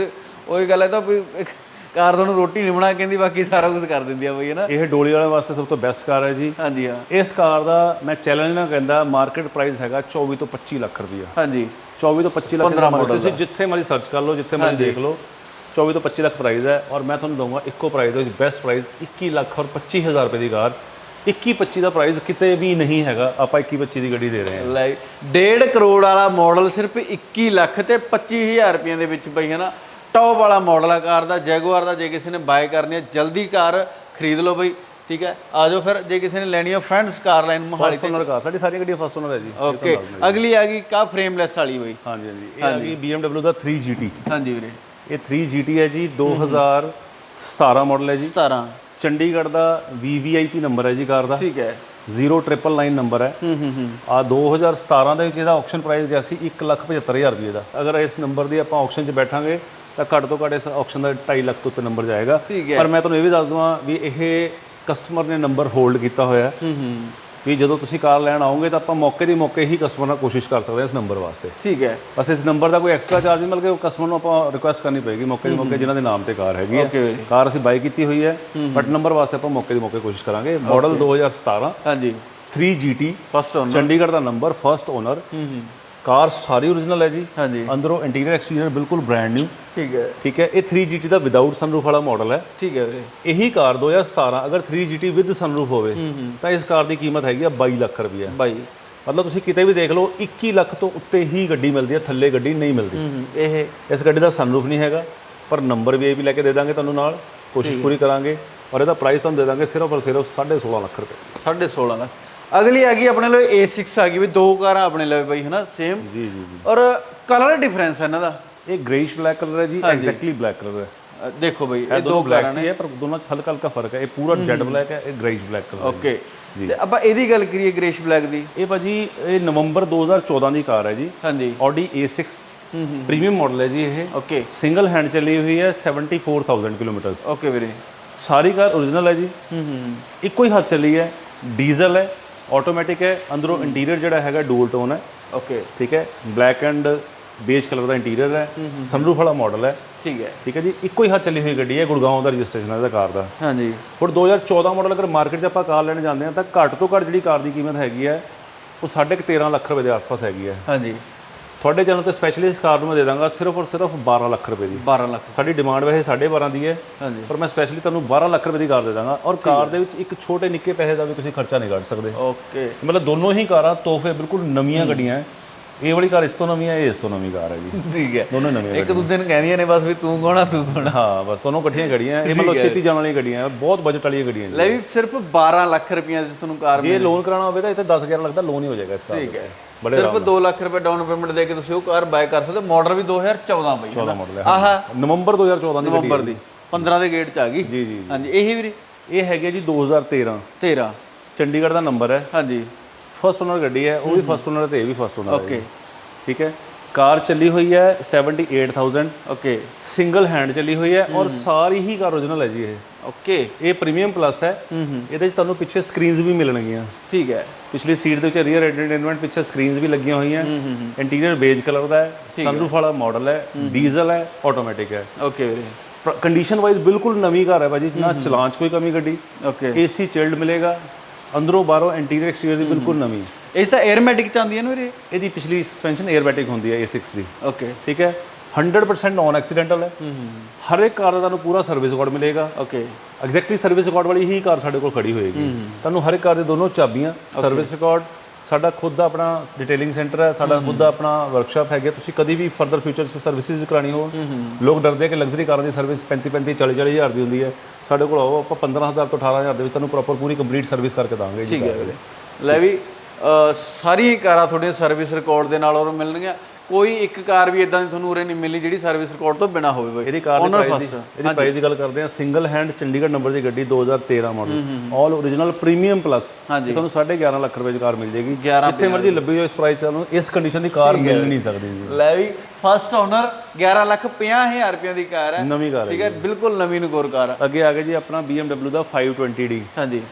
ਉਹੀ ਗੱਲ ਹੈ ਤਾਂ ਵੀ ਕਾਰ ਤੁਹਾਨੂੰ ਰੋਟੀ ਨਹੀਂ ਬਣਾ ਕਹਿੰਦੀ ਬਾਕੀ ਸਾਰਾ ਕੁਝ ਕਰ ਦਿੰਦੀ ਆ ਬਈ ਹਨਾ? ਇਹ ਡੋਲੀ ਵਾਲਿਆਂ ਵਾਸਤੇ ਸਭ ਤੋਂ ਬੈਸਟ ਕਾਰ ਹੈ ਜੀ। ਹਾਂਜੀ ਹਾਂ। ਇਸ ਕਾਰ ਦਾ ਮੈਂ ਚੈਲੰਜ ਨਾ ਕਹਿੰਦਾ ਮਾਰਕੀਟ ਪ੍ਰਾਈਸ ਹੈਗਾ 24 ਤੋਂ 25 ਲੱਖ ਰੁਪਈਆ। ਹਾਂਜੀ। 24 ਤੋਂ 25 ਲੱਖ ਦਾ ਤੁਸੀਂ ਜਿੱਥੇ ਮਰਜ਼ੀ ਸਰਚ ਕਰ ਲਓ ਜਿੱਥੇ ਮਰਜ਼ੀ ਦੇਖ ਲਓ। 24 ਤੋਂ 25 ਲੱਖ ਪ੍ਰਾਈਸ ਹੈ ਔਰ ਮੈਂ ਤੁਹਾਨੂੰ ਦਊਂਗਾ ਇੱਕੋ ਪ੍ਰਾਈਸ ਦੇ ਵਿੱਚ ਬੈਸਟ ਪ੍ਰਾਈਸ 21 ਲੱਖ ਔਰ 25000 ਰੁਪਏ ਦੀ ਕਾਰ। 21 25 ਦਾ ਪ੍ਰਾਈਸ ਕਿਤੇ ਵੀ ਨਹੀਂ ਹੈਗਾ ਆਪਾਂ 21 25 ਦੀ ਗੱਡੀ ਦੇ ਰਹੇ ਹਾਂ। ਲੈ 1.5 ਕਰੋੜ ਵਾਲਾ ਮਾਡਲ ਸਿਰਫ 21 ਲੱਖ ਤੇ 25000 ਰੁਪਏ ਦੇ ਵਿੱਚ ਬਈ ਹਨਾ? ਟੌਪ ਵਾਲਾ ਮਾਡਲ ਆ ਕਾਰ ਦਾ ਜੈਗੁਆਰ ਦਾ ਜੇ ਕਿਸੇ ਨੇ ਬਾਏ ਕਰਨੀ ਹੈ ਜਲਦੀ ਕਾਰ ਖਰੀਦ ਲਓ ਬਈ ਠੀਕ ਹੈ? ਆ ਜਾਓ ਫਿਰ ਜੇ ਕਿਸੇ ਨੇ ਲੈਣੀ ਹੈ friends car line Mohali owner car ਸਾਡੀ ਸਾਰੀਆਂ ਗੱਡੀਆਂ ਫਸਟ ਓਨਰ ਹੈ ਜੀ ਓਕੇ ਅਗਲੀ ਆ ਗਈ ਕਾ ਫਰੇਮਲੈਸ ਵਾਲੀ ਬਈ। ਹਾਂਜੀ ਹਾਂਜੀ ਇਹ ਆ ਗਈ BMW ਦਾ 3GT ਹਾਂਜੀ ਵੀਰੇ। ਇਹ 3GT ਹੈ ਜੀ 2017 ਮਾਡਲ ਹੈ ਜੀ। 17 ਚੰਡੀਗੜ੍ਹ ਦਾ VVIP ਨੰਬਰ ਹੈ ਜੀ ਕਾਰ ਦਾ। ਠੀਕ ਹੈ। 0999 ਨੰਬਰ ਹੈ। ਹੂੰ ਹੂੰ ਹੂੰ। ਆ 2017 ਦੇ ਵਿੱਚ ਇਹਦਾ ਆਕਸ਼ਨ ਪ੍ਰਾਈਸ ਗਿਆ ਸੀ 175000 ਰੁਪਏ ਦਾ। ਅਗਰ ਇਸ ਨੰਬਰ ਦੀ ਆਪਾਂ ਆਕਸ਼ਨ 'ਚ ਬੈਠਾਂਗੇ ਤਾਂ ਘੱਟ ਤੋਂ ਘੱਟ ਇਸ ਆਕਸ਼ਨ ਦਾ 2.5 ਲੱਖ ਤੋਂ ਉੱਤੇ ਨੰਬਰ ਜਾਏਗਾ। ਪਰ ਮੈਂ ਤੁਹਾਨੂੰ ਇਹ ਵੀ ਦੱਸ ਦਵਾਂ ਵੀ ਇਹ ਕਸਟਮਰ ਨੇ ਨੰਬਰ ਹੋਲਡ ਕੀਤਾ ਹੋਇਆ ਹੂੰ ਹੂੰ। ਵੀ ਜਦੋਂ ਤੁਸੀਂ ਕਾਰ ਲੈਣ ਆਓਗੇ ਤਾਂ ਆਪਾਂ ਮੌਕੇ ਦੀ ਮੌਕੇ ਹੀ ਕਸਟਮਰ ਨਾਲ ਕੋਸ਼ਿਸ਼ ਕਰ ਸਕਦੇ ਹਾਂ ਇਸ ਨੰਬਰ ਵਾਸਤੇ। ਠੀਕ ਹੈ। ਬਸ ਇਸ ਨੰਬਰ ਦਾ ਕੋਈ ਐਕਸਟਰਾ ਚਾਰਜ ਨਹੀਂ ਬਲਕਿ ਕਸਟਮਰ ਨੂੰ ਆਪਾਂ ਰਿਕੁਐਸਟ ਕਰਨੀ ਪਏਗੀ ਮੌਕੇ ਦੀ ਮੌਕੇ ਜਿਨ੍ਹਾਂ ਦੇ ਨਾਮ ਤੇ ਕਾਰ ਹੈਗੀ ਹੈ। ਕਾਰ ਅਸੀਂ ਬਾਈ ਕੀਤੀ ਹੋਈ ਹੈ ਬਟ ਨੰਬਰ ਵਾਸਤੇ ਆਪਾਂ ਮੌਕੇ ਦੀ ਮੌਕੇ ਕੋਸ਼ਿਸ਼ ਕਰਾਂਗੇ। ਮਾਡਲ 2017 ਹਾਂਜੀ। 3GT ਫਸਟ ਓਨ ਚੰਡੀਗੜ੍ਹ ਦਾ ਨੰਬਰ ਫਰਸਟ ਓਨਰ ਕਾਰ ਸਾਰੀ ਓਰੀਜਨਲ ਹੈ ਜੀ। ਹਾਂਜੀ। ਅੰਦਰੋਂ ਇੰਟੀਰੀਅਰ ਐਕਸਟੀਰੀਅਰ ਬਿਲਕੁਲ ਬ੍ਰਾਂਡ ਨਿਊ ਠੀਕ ਹੈ। ਠੀਕ ਹੈ ਇਹ 3GT ਦਾ ਵਿਦਆਊਟ ਸਨਰੂਫ ਵਾਲਾ ਮਾਡਲ ਹੈ। ਠੀਕ ਹੈ ਵੀਰੇ। ਇਹੀ ਕਾਰ 2017 ਅਗਰ 3GT ਵਿਦ ਸਨਰੂਫ ਹੋਵੇ ਤਾਂ ਇਸ ਕਾਰ ਦੀ ਕੀਮਤ ਹੈਗੀ ਆ 22 ਲੱਖ ਰੁਪਏ ਬਾਈ। ਮਤਲਬ ਤੁਸੀਂ ਕਿਤੇ ਵੀ ਦੇਖ ਲਓ 21 ਲੱਖ ਤੋਂ ਉੱਤੇ ਹੀ ਗੱਡੀ ਮਿਲਦੀ ਹੈ ਥੱਲੇ ਗੱਡੀ ਨਹੀਂ ਮਿਲਦੀ। ਇਹ ਇਸ ਗੱਡੀ ਦਾ ਸਨਰੂਫ ਨਹੀਂ ਹੈਗਾ ਪਰ ਨੰਬਰ ਵੀ ਇਹ ਵੀ ਲੈ ਕੇ ਦੇ ਦਾਂਗੇ ਤੁਹਾਨੂੰ ਨਾਲ ਕੋਸ਼ਿਸ਼ ਪੂਰੀ ਕਰਾਂਗੇ ਔਰ ਇਹਦਾ ਪ੍ਰਾਈਸ ਤੁਹਾਨੂੰ ਦੇ ਦਾਂਗੇ ਸਿਰਫ ਔਰ ਸਿਰਫ 16.5 ਲੱਖ ਰੁਪਏ। 16.5 ਲੱਖ। ਅਗਲੀ ਆ ਗਈ ਆਪਣੇ ਲਈ A6 ਆ ਗਈ ਵੀ ਦੋ ਕਾਰਾਂ ਆਪਣੇ ਲਈ ਬਈ ਹਨਾ ਸੇਮ ਜੀ ਜੀ ਜੀ। ਔਰ ਕਲਰ ਡਿਫਰੈਂਸ ਹੈ ਇਹਨਾਂ ਦਾ। ਇਹ ਗ੍ਰੇਸ਼ ਬਲੈਕ ਕਲਰ ਹੈ ਜੀ ਐਗਜ਼ੈਕਟਲੀ ਬਲੈਕ ਕਲਰ ਹੈ। ਦੇਖੋ ਬਈ ਇਹ ਦੋ ਕਾਰਾਂ ਹੈ ਪਰ ਦੋਨਾਂ 'ਚ ਹਲਕਾ ਹਲਕਾ ਫ਼ਰਕ ਹੈ। ਇਹ ਪੂਰਾ ਜੈਡ ਬਲੈਕ ਹੈ ਇਹ ਗ੍ਰੇਸ਼ ਬਲੈਕ ਕਲਰ ਓਕੇ ਤੇ ਆਪਾਂ ਇਹਦੀ ਗੱਲ ਕਰੀਏ ਗ੍ਰੇਸ਼ ਬਲੈਕ ਦੀ। ਇਹ ਭਾਜੀ ਇਹ ਨਵੰਬਰ 2014 ਦੀ ਕਾਰ ਹੈ ਜੀ। ਹਾਂਜੀ। Audi A6 ਹੂੰ ਹੂੰ। ਪ੍ਰੀਮੀਅਮ ਮਾਡਲ ਹੈ ਜੀ ਇਹ। ਓਕੇ ਸਿੰਗਲ ਹੈਂਡ ਚੱਲੀ ਹੋਈ ਹੈ 74000 ਕਿਲੋਮੀਟਰਸ ਓਕੇ ਵੀਰੇ। ਸਾਰੀ ਕਾਰ ਓਰੀਜਨਲ ਹੈ ਜੀ। ਹੂੰ ਹੂੰ। ਇੱਕੋ ਹੀ ਹੱਥ ਚੱਲੀ ਹੈ। ਡੀਜ਼ਲ ਹੈ। ਆਟੋਮੈਟਿਕ ਹੈ ਅੰਦਰੋਂ ਇੰਟੀਰੀਅਰ ਜਿਹੜਾ ਹੈਗਾ ਡੂਲ ਟੋਨ ਹੈ। ਓਕੇ ਠੀਕ ਹੈ ਬਲੈਕ ਐਂਡ ਬੇਜ ਕਲਰ ਦਾ ਇੰਟੀਰੀਅਰ ਹੈ ਸਨਰੂਫ ਵਾਲਾ ਮਾਡਲ ਹੈ। ਠੀਕ ਹੈ। ਠੀਕ ਹੈ ਜੀ ਇੱਕੋ ਹੀ ਹੱਥ ਚੱਲੀ ਹੋਈ ਗੱਡੀ ਹੈ ਗੁੜਗਾਉਂ ਦਾ ਰਜਿਸਟ੍ਰੇਸ਼ਨ ਹੈ ਇਹਦਾ ਕਾਰ ਦਾ। ਹਾਂਜੀ। ਹੁਣ 2014 ਮਾਡਲ ਅਗਰ ਮਾਰਕੀਟ 'ਚ ਆਪਾਂ ਕਾਰ ਲੈਣ ਜਾਂਦੇ ਹਾਂ ਤਾਂ ਘੱਟ ਤੋਂ ਘੱਟ ਜਿਹੜੀ ਕਾਰ ਦੀ ਕੀਮਤ ਹੈਗੀ ਹੈ ਉਹ ਸਾਢੇ ਕੁ 13 ਲੱਖ ਰੁਪਏ ਦੇ ਆਸ-ਪਾਸ ਹੈਗੀ ਹੈ। ਹਾਂਜੀ। ਤੁਹਾਡੇ ਚੈਨਲ ਤੇ ਸਪੈਸ਼ਲਿਸਟ ਕਾਰ ਨੂੰ ਮੈਂ ਦੇ ਦਾਂਗਾ ਸਿਰਫ ਔਰ ਸਿਰਫ 12 ਲੱਖ ਰੁਪਏ ਦੀ। 12 ਲੱਖ। ਸਾਡੀ ਡਿਮਾਂਡ ਵੈਸੇ 12.5 ਦੀ ਹੈ ਹਾਂਜੀ। ਪਰ ਮੈਂ ਸਪੈਸ਼ਲੀ ਤੁਹਾਨੂੰ 12 ਲੱਖ ਰੁਪਏ ਦੀ ਕਾਰ ਦੇ ਦਾਂਗਾ ਔਰ ਕਾਰ ਦੇ ਵਿੱਚ ਇੱਕ ਛੋਟੇ ਨਿੱਕੇ ਪੈਸੇ ਦਾ ਵੀ ਤੁਸੀਂ ਖਰਚਾ ਨਹੀਂ ਕੱਢ ਸਕਦੇ। ਓਕੇ। ਮਤਲਬ ਦੋਨੋਂ ਹੀ ਕਾਰਾਂ ਤੋਹਫੇ ਬਿਲਕੁਲ ਨਵੀਆਂ ਗੱਡੀਆਂ ਹੈ। ਇਹ ਵਾਲੀ ਕਾਰ ਇਸ ਤੋਂ ਨਵੀਂ ਹੈ ਇਹ ਇਸ ਤੋਂ ਨਵੀਂ ਕਾਰ ਹੈ ਜੀ। ਠੀਕ ਹੈ। ਦੋਨੋਂ ਨਵੀਆਂ ਇੱਕ ਦੂਜੇ ਨੂੰ ਕਹਿੰਦੀਆਂ ਨੇ ਬਸ ਵੀ ਤੂੰ ਕੌਣਾ ਤੂੰ ਕੌਣਾ ਹਾਂ ਬਸ ਦੋਨੋਂ ਇਕੱਠੀਆਂ ਗੱਡੀਆਂ। ਇਹ ਮਤਲਬ ਛੇਤੀ ਜਾਣ ਵਾਲੀਆਂ ਗੱਡੀਆਂ ਬਹੁਤ ਬਜਟ ਵਾਲੀਆਂ ਗੱਡੀਆਂ ਲੈ ਵੀ ਸਿਰਫ 12 ਲੱਖ ਰੁਪਈਆ ਦੀ ਤੁਹਾਨੂੰ ਕਾਰ ਜੇ ਲੋਨ ਕਰਾਉਣਾ ਹੋਵੇ ਤਾਂ ਇੱਥੇ 10 11 ਲੱਖ ਦਾ ਲੋਨ ਹੀ ਹੋ ਜਾਏਗਾ ਇਸ ਕਾਰ ਠੀਕ ਹੈ। ਬੜੇ ਸਿਰਫ 2 ਲੱਖ ਰੁਪਏ ਡਾਊਨ ਪੇਮੈਂਟ ਦੇ ਕੇ ਤੁਸੀਂ ਉਹ ਕਾਰ ਬਾਏ ਕਰ ਸਕਦੇ ਮਾਡਲ ਵੀ 2014 ਬਈ 14 ਮਾਡਲ ਹੈ ਆਹ। ਨਵੰਬਰ 2014 ਦੀ ਨਵੰਬਰ ਦੀ। 15 ਦੇ ਗੇਟ ਚ ਆ ਗਈ। ਜੀ ਜੀ ਹਾਂਜੀ ਇਹੀ ਵੀਰੇ। ਇਹ ਹੈਗੇ ਜੀ 2013 13 ਚੰਡੀਗੜ੍ਹ ਦਾ ਨੰਬਰ ਹੈ। ਹਾਂਜੀ। ਫਸਟ ਓਨਰ ਗੱਡੀ ਹੈ ਉਹ ਵੀ ਫਸਟ ਓਨਰ ਤੇ ਇਹ ਵੀ ਫਸਟ ਓਨਰ ਹੈ। ਓਕੇ ਠੀਕ ਹੈ? ਕਾਰ ਚੱਲੀ ਹੋਈ ਹੈ 78000 ਓਕੇ ਸਿੰਗਲ ਹੈਂਡ ਚੱਲੀ ਹੋਈ ਹੈ ਔਰ ਸਾਰੀ ਹੀ ਕਾਰ origignal ਹੈ ਜੀ ਇਹ। ਓਕੇ ਇਹ ਪ੍ਰੀਮੀਅਮ ਪਲੱਸ ਹੈ। ਹੂੰ ਹੂੰ। ਇਹਦੇ ਵਿੱਚ ਤੁਹਾਨੂੰ ਪਿੱਛੇ ਸਕਰੀਨਸ ਵੀ ਮਿਲਣਗੀਆਂ। ਠੀਕ ਹੈ। ਪਿਛਲੀ ਸੀਟ ਦੇ ਵਿੱਚ ਰੀਅਰ ਐਂਟਰਟੇਨਮੈਂਟ ਪਿੱਛੇ ਸਕਰੀਨਸ ਵੀ ਲੱਗੀਆਂ ਹੋਈਆਂ। ਇੰਟੀਰੀਅਰ ਬੇਜ ਕਲਰ ਦਾ ਹੈ। ਸਨਰੂਫ ਵਾਲਾ ਮਾਡਲ ਹੈ। ਡੀਜ਼ਲ ਹੈ। ਆਟੋਮੈਟਿਕ ਹੈ। ਓਕੇ ਵੀਰੇ। ਕੰਡੀਸ਼ਨ ਵਾਈਜ਼ ਬਿਲਕੁਲ ਨਵੀਂ ਕਾਰ ਹੈ ਭਾਜੀ। ਨਾ ਚਲਾਨ 'ਚ ਕੋਈ ਕਮੀ ਗੱਡੀ। ਓਕੇ ਏਸੀ ਚਿਲਡ ਮਿਲੇਗਾ। ਅੰਦਰੋਂ ਬਾਹਰੋਂ ਇੰਟੀਰੀਅਰ ਐਕਸਟੀਰੀਅਰ ਦੀ ਬਿਲਕੁਲ ਨਵੀਂ। ਇਹ ਤਾਂ 에ਅਰਮੈਟਿਕ ਚ ਆਉਂਦੀਆਂ ਨੇ ਵੀਰੇ। ਇਹਦੀ ਪਿਛਲੀ ਸਸਪੈਂਸ਼ਨ 에ਅਰਬੈਟਿਕ ਹੁੰਦੀ ਹੈ A6 ਦੀ। ਓਕੇ ਠੀਕ ਹੈ। 100% ਨੌਨ ਐਕਸੀਡੈਂਟਲ ਹੈ। ਹਰ ਇੱਕ ਕਾਰ ਦਾ ਤੁਹਾਨੂੰ ਪੂਰਾ ਸਰਵਿਸ ਰਿਕਾਰਡ ਮਿਲੇਗਾ। ਓਕੇ ਐਗਜ਼ੈਕਟਲੀ ਸਰਵਿਸ ਰਿਕਾਰਡ ਵਾਲੀ ਹੀ ਕਾਰ ਸਾਡੇ ਕੋਲ ਖੜੀ ਹੋਏਗੀ। ਤੁਹਾਨੂੰ ਹਰ ਇੱਕ ਕਾਰ ਦੇ ਦੋਨੋਂ ਚਾਬੀਆਂ ਸਰਵਿਸ ਰਿਕਾਰਡ ਸਾਡਾ ਖੁਦ ਦਾ ਆਪਣਾ ਡਿਟੇਲਿੰਗ ਸੈਂਟਰ ਹੈ ਸਾਡਾ ਖੁਦ ਦਾ ਆਪਣਾ ਵਰਕਸ਼ਾਪ ਹੈਗਾ। ਤੁਸੀਂ ਕਦੀ ਵੀ ਫਰਦਰ ਫਿਊਚਰ ਸਰਵਿਸਿਜ਼ ਕਰਾਣੀ ਹੋ ਲੋਕ ਡਰਦੇ ਕਿ ਲਗਜ਼ਰੀ ਕਾਰਾਂ ਦੀ ਸਰਵਿਸ 35 35 40 40 ਹਜ਼ਾਰ ਦੀ ਹੁੰਦੀ ਹੈ। ਸਾਡੇ ਕੋਲ ਆਓ ਆਪਾਂ 15000 ਤੋਂ 18000 ਦੇ ਵਿੱਚ ਤੁਹਾਨੂੰ ਪ੍ਰੋਪਰ ਪੂਰੀ ਕੰਪਲੀਟ ਸਰਵਿਸ ਕਰਕੇ ਦਾਂਗੇ ਜੀ ਠੀਕ ਹੈ ਲੈ ਵੀ ਹੀ ਕਾਰਾਂ ਤੁਹਾਡੀਆਂ ਸਰਵਿਸ ਰਿਕਾਰਡ ਦੇ ਨਾਲ ਔਰ ਮਿਲਣਗੀਆਂ। ਕੋਈ ਇੱਕ ਕਾਰ ਵੀ ਇਦਾਂ ਦੀ ਤੁਹਾਨੂੰ ਉਰੇ ਨਹੀਂ ਮਿਲਣੀ ਜਿਹੜੀ ਸਰਵਿਸ ਰਿਕਾਰਡ ਤੋਂ ਬਿਨਾ ਹੋਵੇ ਬਈ। ਇਹਦੀ ਕਾਰ ਦੀ ਪ੍ਰਾਈਸ ਦੀ। ਇਹਦੀ ਪ੍ਰਾਈਸ ਦੀ ਗੱਲ ਕਰਦੇ ਹਾਂ। ਸਿੰਗਲ ਹੈਂਡ ਚੰਡੀਗੜ੍ਹ ਨੰਬਰ ਦੀ ਗੱਡੀ 2013 model all origignal premium plus. ਤੁਹਾਨੂੰ 11.5 ਲੱਖ ਰੁਪਏ ਦੀ ਕਾਰ ਮਿਲ ਜੇਗੀ। 11 ਜਿੱਥੇ ਮਰਜ਼ੀ ਲੱਭੀ ਜਾਓ ਇਸ ਪ੍ਰਾਈਸ ਤੁਹਾਨੂੰ ਇਸ ਕੰਡੀਸ਼ਨ ਦੀ ਕਾਰ ਮਿਲ ਨਹੀਂ ਸਕਦੀ ਜੀ। ਲੈ ਵੀ ਫਸਟ ਓਨਰ 11 ਲੱਖ 50000 ਰੁਪਏ ਦੀ ਕਾਰ ਹੈ। ਨਵੀਂ ਕਾਰ ਹੈ ਠੀਕ ਹੈ ਬਿਲਕੁਲ ਨਵੀਂ ਨਗੋਰ ਕਾਰ ਹੈ। ਅੱਗੇ ਆ ਗਿਆ ਜੀ ਆਪਣਾ BMW ਦਾ 520D ਹਾਂਜੀ।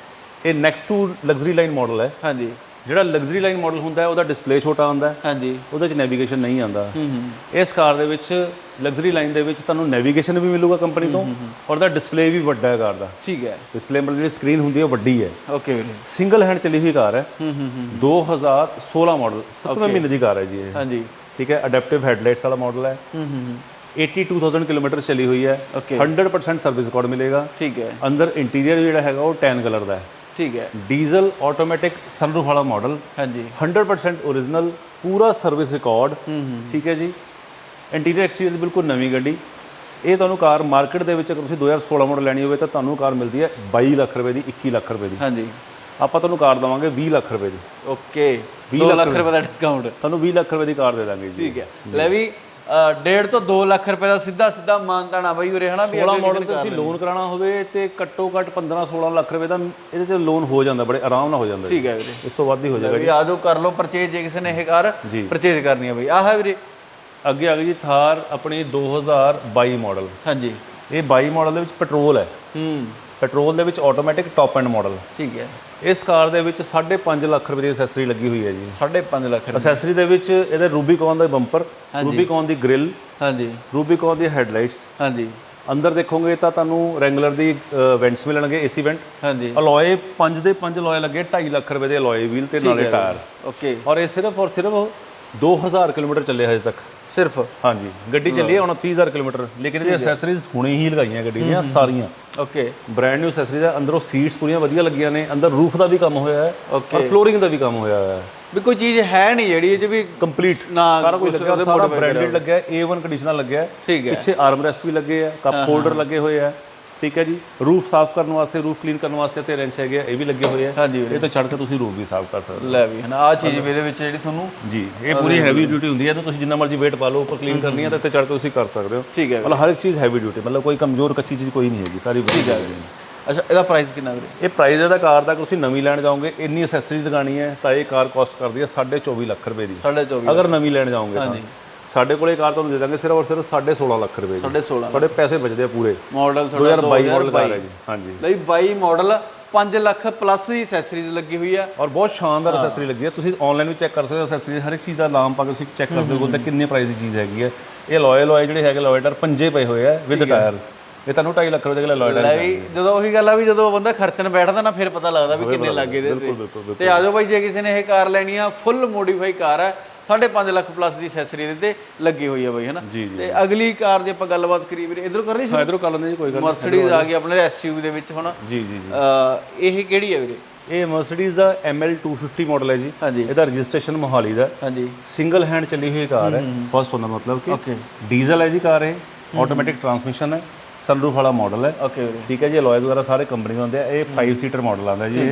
ਇਹ next to luxury line model ਹੈ। ਹਾਂਜੀ। ਜਿਹੜਾ ਲਗਜ਼ਰੀ ਲਾਈਨ ਮਾਡਲ ਹੁੰਦਾ ਹੈ ਉਹਦਾ ਡਿਸਪਲੇ ਛੋਟਾ ਹੁੰਦਾ ਹੈ। ਹਾਂਜੀ। ਉਹਦੇ 'ਚ ਨੈਵੀਗੇਸ਼ਨ ਨਹੀਂ ਆਉਂਦਾ। ਹੂੰ ਹੂੰ। ਇਸ ਕਾਰ ਦੇ ਵਿੱਚ ਲਗਜ਼ਰੀ ਲਾਈਨ ਦੇ ਵਿੱਚ ਤੁਹਾਨੂੰ ਨੈਵੀਗੇਸ਼ਨ ਵੀ ਮਿਲੂਗਾ ਕੰਪਨੀ ਤੋਂ ਔਰ ਦਾ ਡਿਸਪਲੇ ਵੀ ਵੱਡਾ ਹੈ ਕਾਰ ਦਾ। ਠੀਕ ਹੈ। ਡਿਸਪਲੇ ਮਤਲਬ ਜਿਹੜੀ ਸਕਰੀਨ ਹੁੰਦੀ ਹੈ ਉਹ ਵੱਡੀ ਹੈ। ਓਕੇ ਵੀਰੇ। ਸਿੰਗਲ ਹੈਂਡ ਚੱਲੀ ਹੋਈ ਕਾਰ ਹੈ। ਹੂੰ ਹੂੰ ਹੂੰ। 2016 ਮਾਡਲ 7ਵੇਂ ਮਹੀਨੇ ਦੀ ਕਾਰ ਹੈ ਜੀ ਇਹ। ਹਾਂਜੀ। ਠੀਕ ਹੈ ਅਡੈਪਟਿਵ ਹੈਡਲਾਈਟਸ ਵਾਲਾ ਮਾਡਲ ਹੈ। ਹੂੰ ਹੂੰ ਹੂੰ। 82000 ਕਿਲੋਮੀਟਰ ਚੱਲੀ ਹੋਈ ਹੈ। ਓਕੇ 100% ਸਰਵਿਸ ਰਿਕਾਰਡ ਮਿਲੇਗਾ। ਠੀਕ ਹੈ। ਅੰਦਰ ਇੰਟੀਰੀਅਰ ਜਿਹੜਾ ਹੈਗਾ ਉਹ ਟੈਨ ਕਲਰ ਦਾ ਹੈ। ਠੀਕ ਹੈ। ਡੀਜ਼ਲ ਆਟੋਮੈਟਿਕ ਸਨਰੂਫ ਵਾਲਾ ਮਾਡਲ ਹਾਂਜੀ। 100% ਓਰੀਜਨਲ ਪੂਰਾ ਸਰਵਿਸ ਰਿਕਾਰਡ ਠੀਕ ਹੈ ਜੀ। ਇੰਟੀਰੀਅਰ ਐਕਸਟੀਰੀਅਰ ਬਿਲਕੁਲ ਨਵੀਂ ਗੱਡੀ। ਇਹ ਤੁਹਾਨੂੰ ਕਾਰ ਮਾਰਕੀਟ ਦੇ ਵਿੱਚ ਅਗਰ ਤੁਸੀਂ 2016 ਮਾਡਲ ਲੈਣੀ ਹੋਵੇ ਤਾਂ ਤੁਹਾਨੂੰ ਕਾਰ ਮਿਲਦੀ ਹੈ 22 ਲੱਖ ਰੁਪਏ ਦੀ 21 ਲੱਖ ਰੁਪਏ ਦੀ। ਹਾਂਜੀ। ਆਪਾਂ ਤੁਹਾਨੂੰ ਕਾਰ ਦਵਾਂਗੇ 20 ਲੱਖ ਰੁਪਏ ਦੀ। ਓਕੇ। 2 ਲੱਖ ਰੁਪਏ ਦਾ ਡਿਸਕਾਊਂਟ ਤੁਹਾਨੂੰ 20 ਲੱਖ ਰੁਪਏ ਦੀ ਕਾਰ ਦੇ ਦਾਂਗੇ ਜੀ। ਠੀਕ ਹੈ। ਲੈ ਵੀ ਡੇਢ ਤੋਂ 2 ਲੱਖ ਰੁਪਏ ਦਾ ਸਿੱਧਾ ਸਿੱਧਾ ਮਾਨਤਾਣਾ ਬਈ ਉਰੇ ਹਨਾ ਵੀ 16 ਮਾਡਲ ਤੇ ਤੁਸੀਂ ਲੋਨ ਕਰਾਉਣਾ ਹੋਵੇ ਤੇ ਘੱਟੋ ਘੱਟ 15 16 ਲੱਖ ਰੁਪਏ ਦਾ ਇਹਦੇ ਤੇ ਲੋਨ ਹੋ ਜਾਂਦਾ ਬੜੇ ਆਰਾਮ ਨਾਲ ਹੋ ਜਾਂਦਾ ਜੀ। ਠੀਕ ਹੈ ਵੀਰੇ। ਇਸ ਤੋਂ ਵੱਧ ਹੀ ਹੋ ਜਾਏਗਾ ਵੀ ਆ ਜਾਓ ਕਰ ਲਓ ਪਰਚੇਜ ਜੇ ਕਿਸੇ ਨੇ ਇਹ ਕਾਰ ਜੀ। ਪਰਚੇਜ ਕਰਨੀ ਹੈ ਬਈ। ਆਹ ਹੈ ਵੀਰੇ। ਅੱਗੇ ਆ ਗਈ ਜੀ ਥਾਰ ਆਪਣੀ 2022 ਮਾਡਲ ਹਾਂਜੀ। ਇਹ 22 ਮਾਡਲ ਦੇ ਵਿੱਚ ਪੈਟਰੋਲ ਹੈ। ਹੂੰ। ਪੈਟਰੋਲ ਦੇ ਵਿੱਚ ਆਟੋਮੈਟਿਕ ਟਾਪ ਐਂਡ ਮਾਡਲ ਠੀਕ ਹੈ। ਇਸ ਕਾਰ ਦੇ ਵਿੱਚ 5.5 ਲੱਖ ਰੁਪਏ ਦੀ ਅਸੈਸਰੀ ਲੱਗੀ ਹੋਈ ਹੈ ਜੀ। 5.5 ਲੱਖ ਰੁਪਏ। ਅਸੈਸਰੀ ਦੇ ਵਿੱਚ ਇਹਦੇ ਰੂਬੀਕੌਨ ਦਾ ਬੰਪਰ ਰੂਬੀਕੌਨ ਦੀ ਗ੍ਰਿਲ ਹਾਂਜੀ। ਰੂਬੀਕੌਨ ਦੀ ਹੈਡਲਾਈਟਸ ਹਾਂਜੀ। ਅੰਦਰ ਦੇਖੋਗੇ ਤਾਂ ਤੁਹਾਨੂੰ ਰੈਂਗੂਲਰ ਦੀ ਵੈਂਟਸ ਮਿਲਣਗੇ ਏਸੀ ਵੈਂਟ ਹਾਂਜੀ। ਅਲੋਏ 5 ਦੇ 5 ਅਲੋਏ ਲੱਗੇ 2.5 ਲੱਖ ਰੁਪਏ ਦੇ ਅਲੋਏ ਵੀਲ ਤੇ ਨਾਲੇ ਟਾਇਰ ਓਕੇ। ਔਰ ਇਹ ਸਿਰਫ ਔਰ ਸਿਰਫ 2000 ਕਿਲੋਮੀਟਰ ਚੱਲੇ ਹਜੇ ਤੱਕ। ਸਿਰਫ? ਹਾਂਜੀ। ਗੱਡੀ ਚੱਲੀ ਹੈ 29000 ਕਿਲੋਮੀਟਰ। ਲੇਕਿਨ ਇਹਦੀ ਅਸੈਸਰੀਜ਼ ਹੁਣੇ ਹੀ ਲਗਾਈਆਂ ਗੱਡੀ ਦੀਆਂ ਸਾਰੀਆਂ। ਓਕੇ। ਬ੍ਰਾਂਡ ਨਿਊ ਅਸੈਸਰੀਜ਼ ਹੈ ਅੰਦਰੋਂ ਸੀਟਸ ਪੂਰੀਆਂ ਵਧੀਆ ਲੱਗੀਆਂ ਨੇ ਅੰਦਰ ਰੂਫ ਦਾ ਵੀ ਕੰਮ ਹੋਇਆ ਹੈ ਔਰ ਫਲੋਰਿੰਗ ਦਾ ਵੀ ਕੰਮ ਹੋਇਆ ਹੈ। ਵੀ ਕੋਈ ਚੀਜ਼ ਹੈ ਨਹੀਂ ਜਿਹੜੀ ਇਹ ਚ ਵੀ ਕੰਪਲੀਟ ਸਾਰਾ ਕੁਝ ਲੱਗਿਆ ਸਾਰਾ ਬ੍ਰਾਂਡਡ ਲੱਗਿਆ ਹੈ A1 ਕੰਡੀਸ਼ਨਰ ਲੱਗਿਆ ਪਿੱਛੇ ਆਰਮ ਰੈਸਟ ਵੀ ਲੱਗੇ ਆ ਕੱਪ ਹੋਲਡਰ ਲੱਗੇ ਹੋਏ ਆ ਠੀਕ ਹੈ ਜੀ ਰੂਫ ਸਾਫ਼ ਕਰਨ ਵਾਸਤੇ ਰੂਫ ਕਲੀਨ ਕਰਨ ਵਾਸਤੇ ਤੇ ਰੈਂਚ ਹੈਗੇ ਆ ਇਹ ਵੀ ਲੱਗੇ ਹੋਏ ਆ। ਹਾਂਜੀ ਵੀਰੇ। ਇਹ ਤਾਂ ਚੜ ਕੇ ਤੁਸੀਂ ਰੂਫ ਵੀ ਸਾਫ਼ ਕਰ ਸਕਦੇ ਲੈ ਵੀ ਹਨਾ ਆ ਚੀਜ਼ ਵੀ ਇਹਦੇ ਵਿੱਚ ਜਿਹੜੀ ਤੁਹਾਨੂੰ ਹੋ ਜੀ ਇਹ ਪੂਰੀ ਹੈਵੀ ਡਿਊਟੀ ਹੁੰਦੀ ਹੈ ਤਾਂ ਤੁਸੀਂ ਜਿੰਨਾ ਮਰਜ਼ੀ weight ਪਾ ਲਓ ਉੱਪਰ ਕਲੀਨ ਕਰਨੀ ਹੈ ਤਾਂ ਇੱਥੇ ਚੜ ਕੇ ਤੁਸੀਂ ਕਰ ਸਕਦੇ ਹੋ। ਠੀਕ ਹੈ ਮਤਲਬ ਹਰ ਇੱਕ ਚੀਜ਼ ਹੈਵੀ ਡਿਊਟੀ ਮਤਲਬ ਕੋਈ ਕਮਜ਼ੋਰ ਕੱਚੀ ਚੀਜ਼ ਕੋਈ ਨਹੀਂ ਹੈਗੀ ਸਾਰੀ ਵਧੀਆ ਹੈ ਅੱਛਾ ਇਹਦਾ ਪ੍ਰਾਈਸ ਕਿੰਨਾ ਵੀਰੇ? ਇਹ ਪ੍ਰਾਈਸ ਇਹਦਾ ਕਾਰ ਦਾ ਤੁਸੀਂ ਨਵੀਂ ਲੈਣ ਜਾਓਗੇ ਇੰਨੀ ਅਸੈਸਰੀ ਲਗਾਣੀ ਹੈ ਤਾਂ ਇਹ ਕਾਰ ਕਾਸਟ ਕਰਦੀ ਹੈ 24.5 ਲੱਖ ਰੁਪਏ ਦੀ। 24.5 ਅਗਰ ਨਵੀਂ ਲੈਣ ਜਾਓਗੇ ਤਾਂ। ਸਾਡੇ ਕੋਲੇ ਕਾਰ ਤੁਹਾਨੂੰ ਦੇ ਦਾਂਗੇ ਸਿਰਫ ਔਰ ਸਿਰਫ 16.5 ਲੱਖ ਰੁਪਏ ਦੀ। 16.5 ਤੁਹਾਡੇ ਪੈਸੇ ਬਚਦੇ ਆ ਪੂਰੇ। ਮਾਡਲ ਤੁਹਾਡਾ 2022 ਮਾਡਲ ਕਾਰ ਹੈ ਜੀ। ਹਾਂਜੀ। ਲਈ 22 ਮਾਡਲ 5 ਲੱਖ ਪਲੱਸ ਦੀ ਐਕਸੈਸਰੀਜ਼ ਲੱਗੀ ਹੋਈ ਆ। ਔਰ ਬਹੁਤ ਸ਼ਾਨਦਾਰ ਅਸੈਸਰੀ ਲੱਗੀ ਹੈ ਤੁਸੀਂ ਆਨਲਾਈਨ ਵੀ ਚੈੱਕ ਕਰ ਸਕਦੇ ਹੋ ਅਸੈਸਰੀ ਹਰ ਇੱਕ ਚੀਜ਼ ਦਾ ਨਾਮ ਪਾ ਕੇ ਤੁਸੀਂ ਚੈੱਕ ਕਰ ਸਕਦੇ ਹੋ ਕਿ ਕਿੰਨੇ ਪ੍ਰਾਈਸ ਦੀ ਚੀਜ਼ ਹੈਗੀ ਹੈ ਇਹ ਲੋਇਲ ਲੋਏ ਜਿਹੜੇ ਹੈਗੇ ਲੋਇਟਰ ਪੰਜੇ ਪਏ ਹੋਏ ਆ ਵਿਦ ਟਾਇਰ ਇਹ ਤੁਹਾਨੂੰ 2.5 ਲੱਖ ਰੁਪਏ ਦੇ ਲੋਇਟਰ ਲੈ ਵੀ ਜਦੋਂ ਉਹੀ ਗੱਲ ਆ ਵੀ ਜਦੋਂ ਬੰਦਾ ਖਰਚਣ ਬੈਠਦਾ ਨਾ ਫਿਰ ਪਤਾ ਲੱਗਦਾ ਵੀ ਕਿੰਨੇ ਲੱਗੇ ਦੇ ਤੇ। ਆਜੋ ਬਾਈ ਜੇ ਕਿਸੇ ਨੇ ਇਹ ਕਾਰ ਲੈਣੀ ਆ ਫੁੱਲ ਮੋਡੀਫਾਈ ਕਾਰ ਹੈ 5.5 ਲੱਖ ਪਲੱਸ ਦੀ ਐਕਸੈਸਰੀ ਦੇ ਤੇ ਲੱਗੀ ਹੋਈ ਹੈ ਬਈ ਹਨਾ। ਤੇ ਅਗਲੀ ਕਾਰ ਦੀ ਆਪਾਂ ਗੱਲਬਾਤ ਕਰੀਏ ਵੀਰੇ। ਇਧਰੋਂ ਕਰ ਲਈ ਹਾਂ ਇਧਰੋਂ ਕਰ ਲੈਂਦੇ ਜੀ ਕੋਈ ਗੱਲ ਮਰਸੀਡੀਜ਼ ਆ ਗਈ ਆਪਣੇ ਐਸਯੂ ਦੇ ਵਿੱਚ ਹੁਣ। ਜੀ ਜੀ ਜੀ। ਇਹ ਕਿਹੜੀ ਹੈ ਵੀਰੇ? ਇਹ ਮਰਸੀਡੀਜ਼ ਦਾ ML 250 ਮਾਡਲ ਹੈ ਜੀ। ਇਹਦਾ ਰਜਿਸਟ੍ਰੇਸ਼ਨ ਮੋਹਾਲੀ ਦਾ। ਹਾਂਜੀ। ਸਿੰਗਲ ਹੈਂਡ ਚੱਲੀ ਹੋਈ ਕਾਰ ਹੈ। ਫਸਟ ਓਨਰ ਮਤਲਬ ਕਿ। ਓਕੇ ਡੀਜ਼ਲ ਹੈ ਜੀ ਕਾਰ ਇਹ। ਆਟੋਮੈਟਿਕ ਟਰਾਂਸਮਿਸ਼ਨ ਹੈ। ਸਨਰੂਫ ਵਾਲਾ ਮਾਡਲ ਹੈ। ਓਕੇ ਠੀਕ ਹੈ ਜੀ ਅਲੋਇਜ਼ ਵਗੈਰਾ ਸਾਰੇ ਕੰਪਨੀ ਦੇ ਹੁੰਦੇ ਆ। ਇਹ 5 ਸੀਟਰ ਮਾਡਲ ਆਉਂਦਾ ਜੀ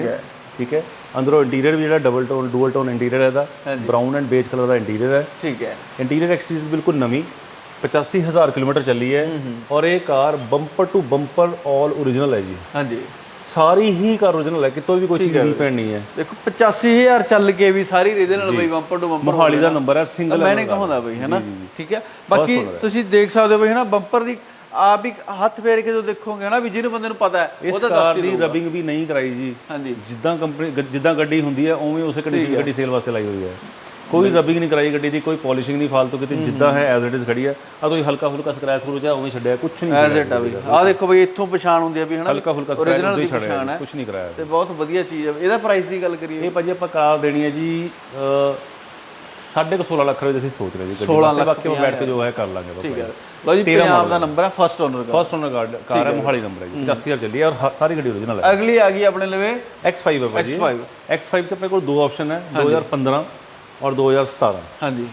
ਠੀਕ ਹੈ। ਅੰਦਰੋਂ ਇੰਟੀਰੀਅਰ ਵੀ ਜਿਹੜਾ double tone dual tone interior ਹੈ ਇਹਦਾ ਬ੍ਰਾਊਨ ਐਂਡ ਬੇਜ ਕਲਰ ਦਾ ਇੰਟੀਰੀਅਰ ਹੈ। ਠੀਕ ਹੈ। ਇੰਟੀਰੀਅਰ ਐਕਸਟੀਰੀਅਰ ਬਿਲਕੁਲ ਨਵੀਂ 85000 ਕਿਲੋਮੀਟਰ ਚੱਲੀ ਹੈ ਔਰ ਇਹ car bumper to bumper all original ਹੈ ਜੀ। ਹਾਂਜੀ। ਸਾਰੀ ਹੀ ਕਾਰ ਓਰੀਜਨਲ ਹੈ ਕਿਤੋਂ ਵੀ ਕੋਈ ਚੀਜ਼ ਨਹੀਂ ਪੈਣੀ ਹੈ। ਦੇਖੋ 85000 ਚੱਲ ਕੇ ਵੀ ਸਾਰੀ ਰੀਦੇ ਨਾਲ ਬਈ ਬੰਪਰ ਟੂ ਬੰਪਰ ਮੋਹਾਲੀ ਦਾ ਨੰਬਰ ਹੈ ਸਿੰਗਲ ਮੈਨੇ ਕਹਾਉਂਦਾ ਬਈ ਹੈਨਾ ਠੀਕ ਹੈ? ਬਾਕੀ ਤੁਸੀਂ ਦੇਖ ਸਕਦੇ ਹੋ ਬਈ ਹੈਨਾ ਬੰਪਰ ਦੀ ਆਪ ਹੀ ਹੱਥ ਫੇਰ ਕੇ ਜੋ ਦੇਖੋਗੇ ਨਾ ਵੀ ਜਿਹਨੂੰ ਬੰਦੇ ਨੂੰ ਪਤਾ ਹੈ ਇਸ ਕਾਰ ਦੀ ਰਬਿੰਗ ਵੀ ਨਹੀਂ ਕਰਾਈ ਜੀ। ਹਾਂਜੀ। ਜਿੱਦਾਂ ਕੰਪਨੀ ਜਿੱਦਾਂ ਗੱਡੀ ਹੁੰਦੀ ਹੈ ਉਵੇਂ ਉਸੇ ਕੰਡੀਸ਼ਨ ਗੱਡੀ ਸੇਲ ਵਾਸਤੇ ਲਾਈ ਹੋਈ ਹੈ। ਕੋਈ ਰਬਿੰਗ ਨਹੀਂ ਕਰਾਈ ਗੱਡੀ ਦੀ ਕੋਈ ਪਾਲਿਸ਼ਿੰਗ ਨਹੀਂ ਫਾਲਤੂ ਕੀਤੀ ਜਿੱਦਾਂ ਹੈ। ਐਜ਼ ਇਟ ਇਜ਼ ਖੜੀ ਹੈ। ਆ ਕੋਈ ਹਲਕਾ ਫੁਲਕਾ ਸਕ੍ਰੈਚ ਕਰੂਚਾ ਉਵੇਂ ਛੱਡਿਆ ਕੁਝ ਨਹੀਂ ਐਜ਼ ਇਟ ਆ ਬਈ ਆਹ ਦੇਖੋ ਬਈ ਇੱਥੋਂ ਪਛਾਣ ਹੁੰਦੀ ਆ ਵੀ ਹੈਨਾ ਹਲਕਾ ਫੁਲਕਾ ਸਕ੍ਰੈਚ original ਉਸੇ ਦੀ ਛੱਡਿਆ ਪਛਾਣ ਹੈ। ਕੁਝ ਨਹੀਂ ਕਰਾਇਆ ਤੇ ਬਹੁਤ ਵਧੀਆ ਚੀਜ਼ ਹੈ ਇਹਦਾ ਪ੍ਰਾਈਸ ਦੀ ਗੱਲ ਕਰੀਏ। ਇਹ ਭਾਜੀ ਆਪਾਂ ਕਾਰ ਦੇਣੀ ਹੈ ਜੀ ਅ, ਸਾਢੇ ਕੁ 16 ਲੱਖ ਰੁਪਏ ਦੀ ਅਸੀਂ ਸੋਚ ਰਹੇ ਜੀ ਗੱਡੀ 16 ਵਾਸਤੇ ਬਾਕੀ ਬੈਠ ਕੇ ਜੋ ਹੈ ਕਰ ਲਾਂਗੇ ਠੀਕ ਹੈ। ਲਓ ਜੀ ਪੰਜਾਬ ਦਾ ਨੰਬਰ ਹੈ ਫਸਟ ਓਨਰ ਦਾ ਫਸਟ ਓਨਰ ਕਾਰ ਕਾਰ ਹੈ ਮੋਹਾਲੀ ਨੰਬਰ ਹੈ ਜੀ 85000 ਚੱਲੀ ਹੈ ਔਰ ਹ- ਸਾਰੀ ਗੱਡੀ ਓਰੀਜਨਲ ਹੈ। ਅਗਲੀ ਆ ਗਈ ਆਪਣੇ ਲਵੇ? X5 ਹੈ ਭਾਜੀ। X5 X5 ਚ ਆਪਣੇ ਕੋਲ ਦੋ ਆਪਸ਼ਨ ਹੈ 2015 ਔਰ 2017 ਹਾਂਜੀ।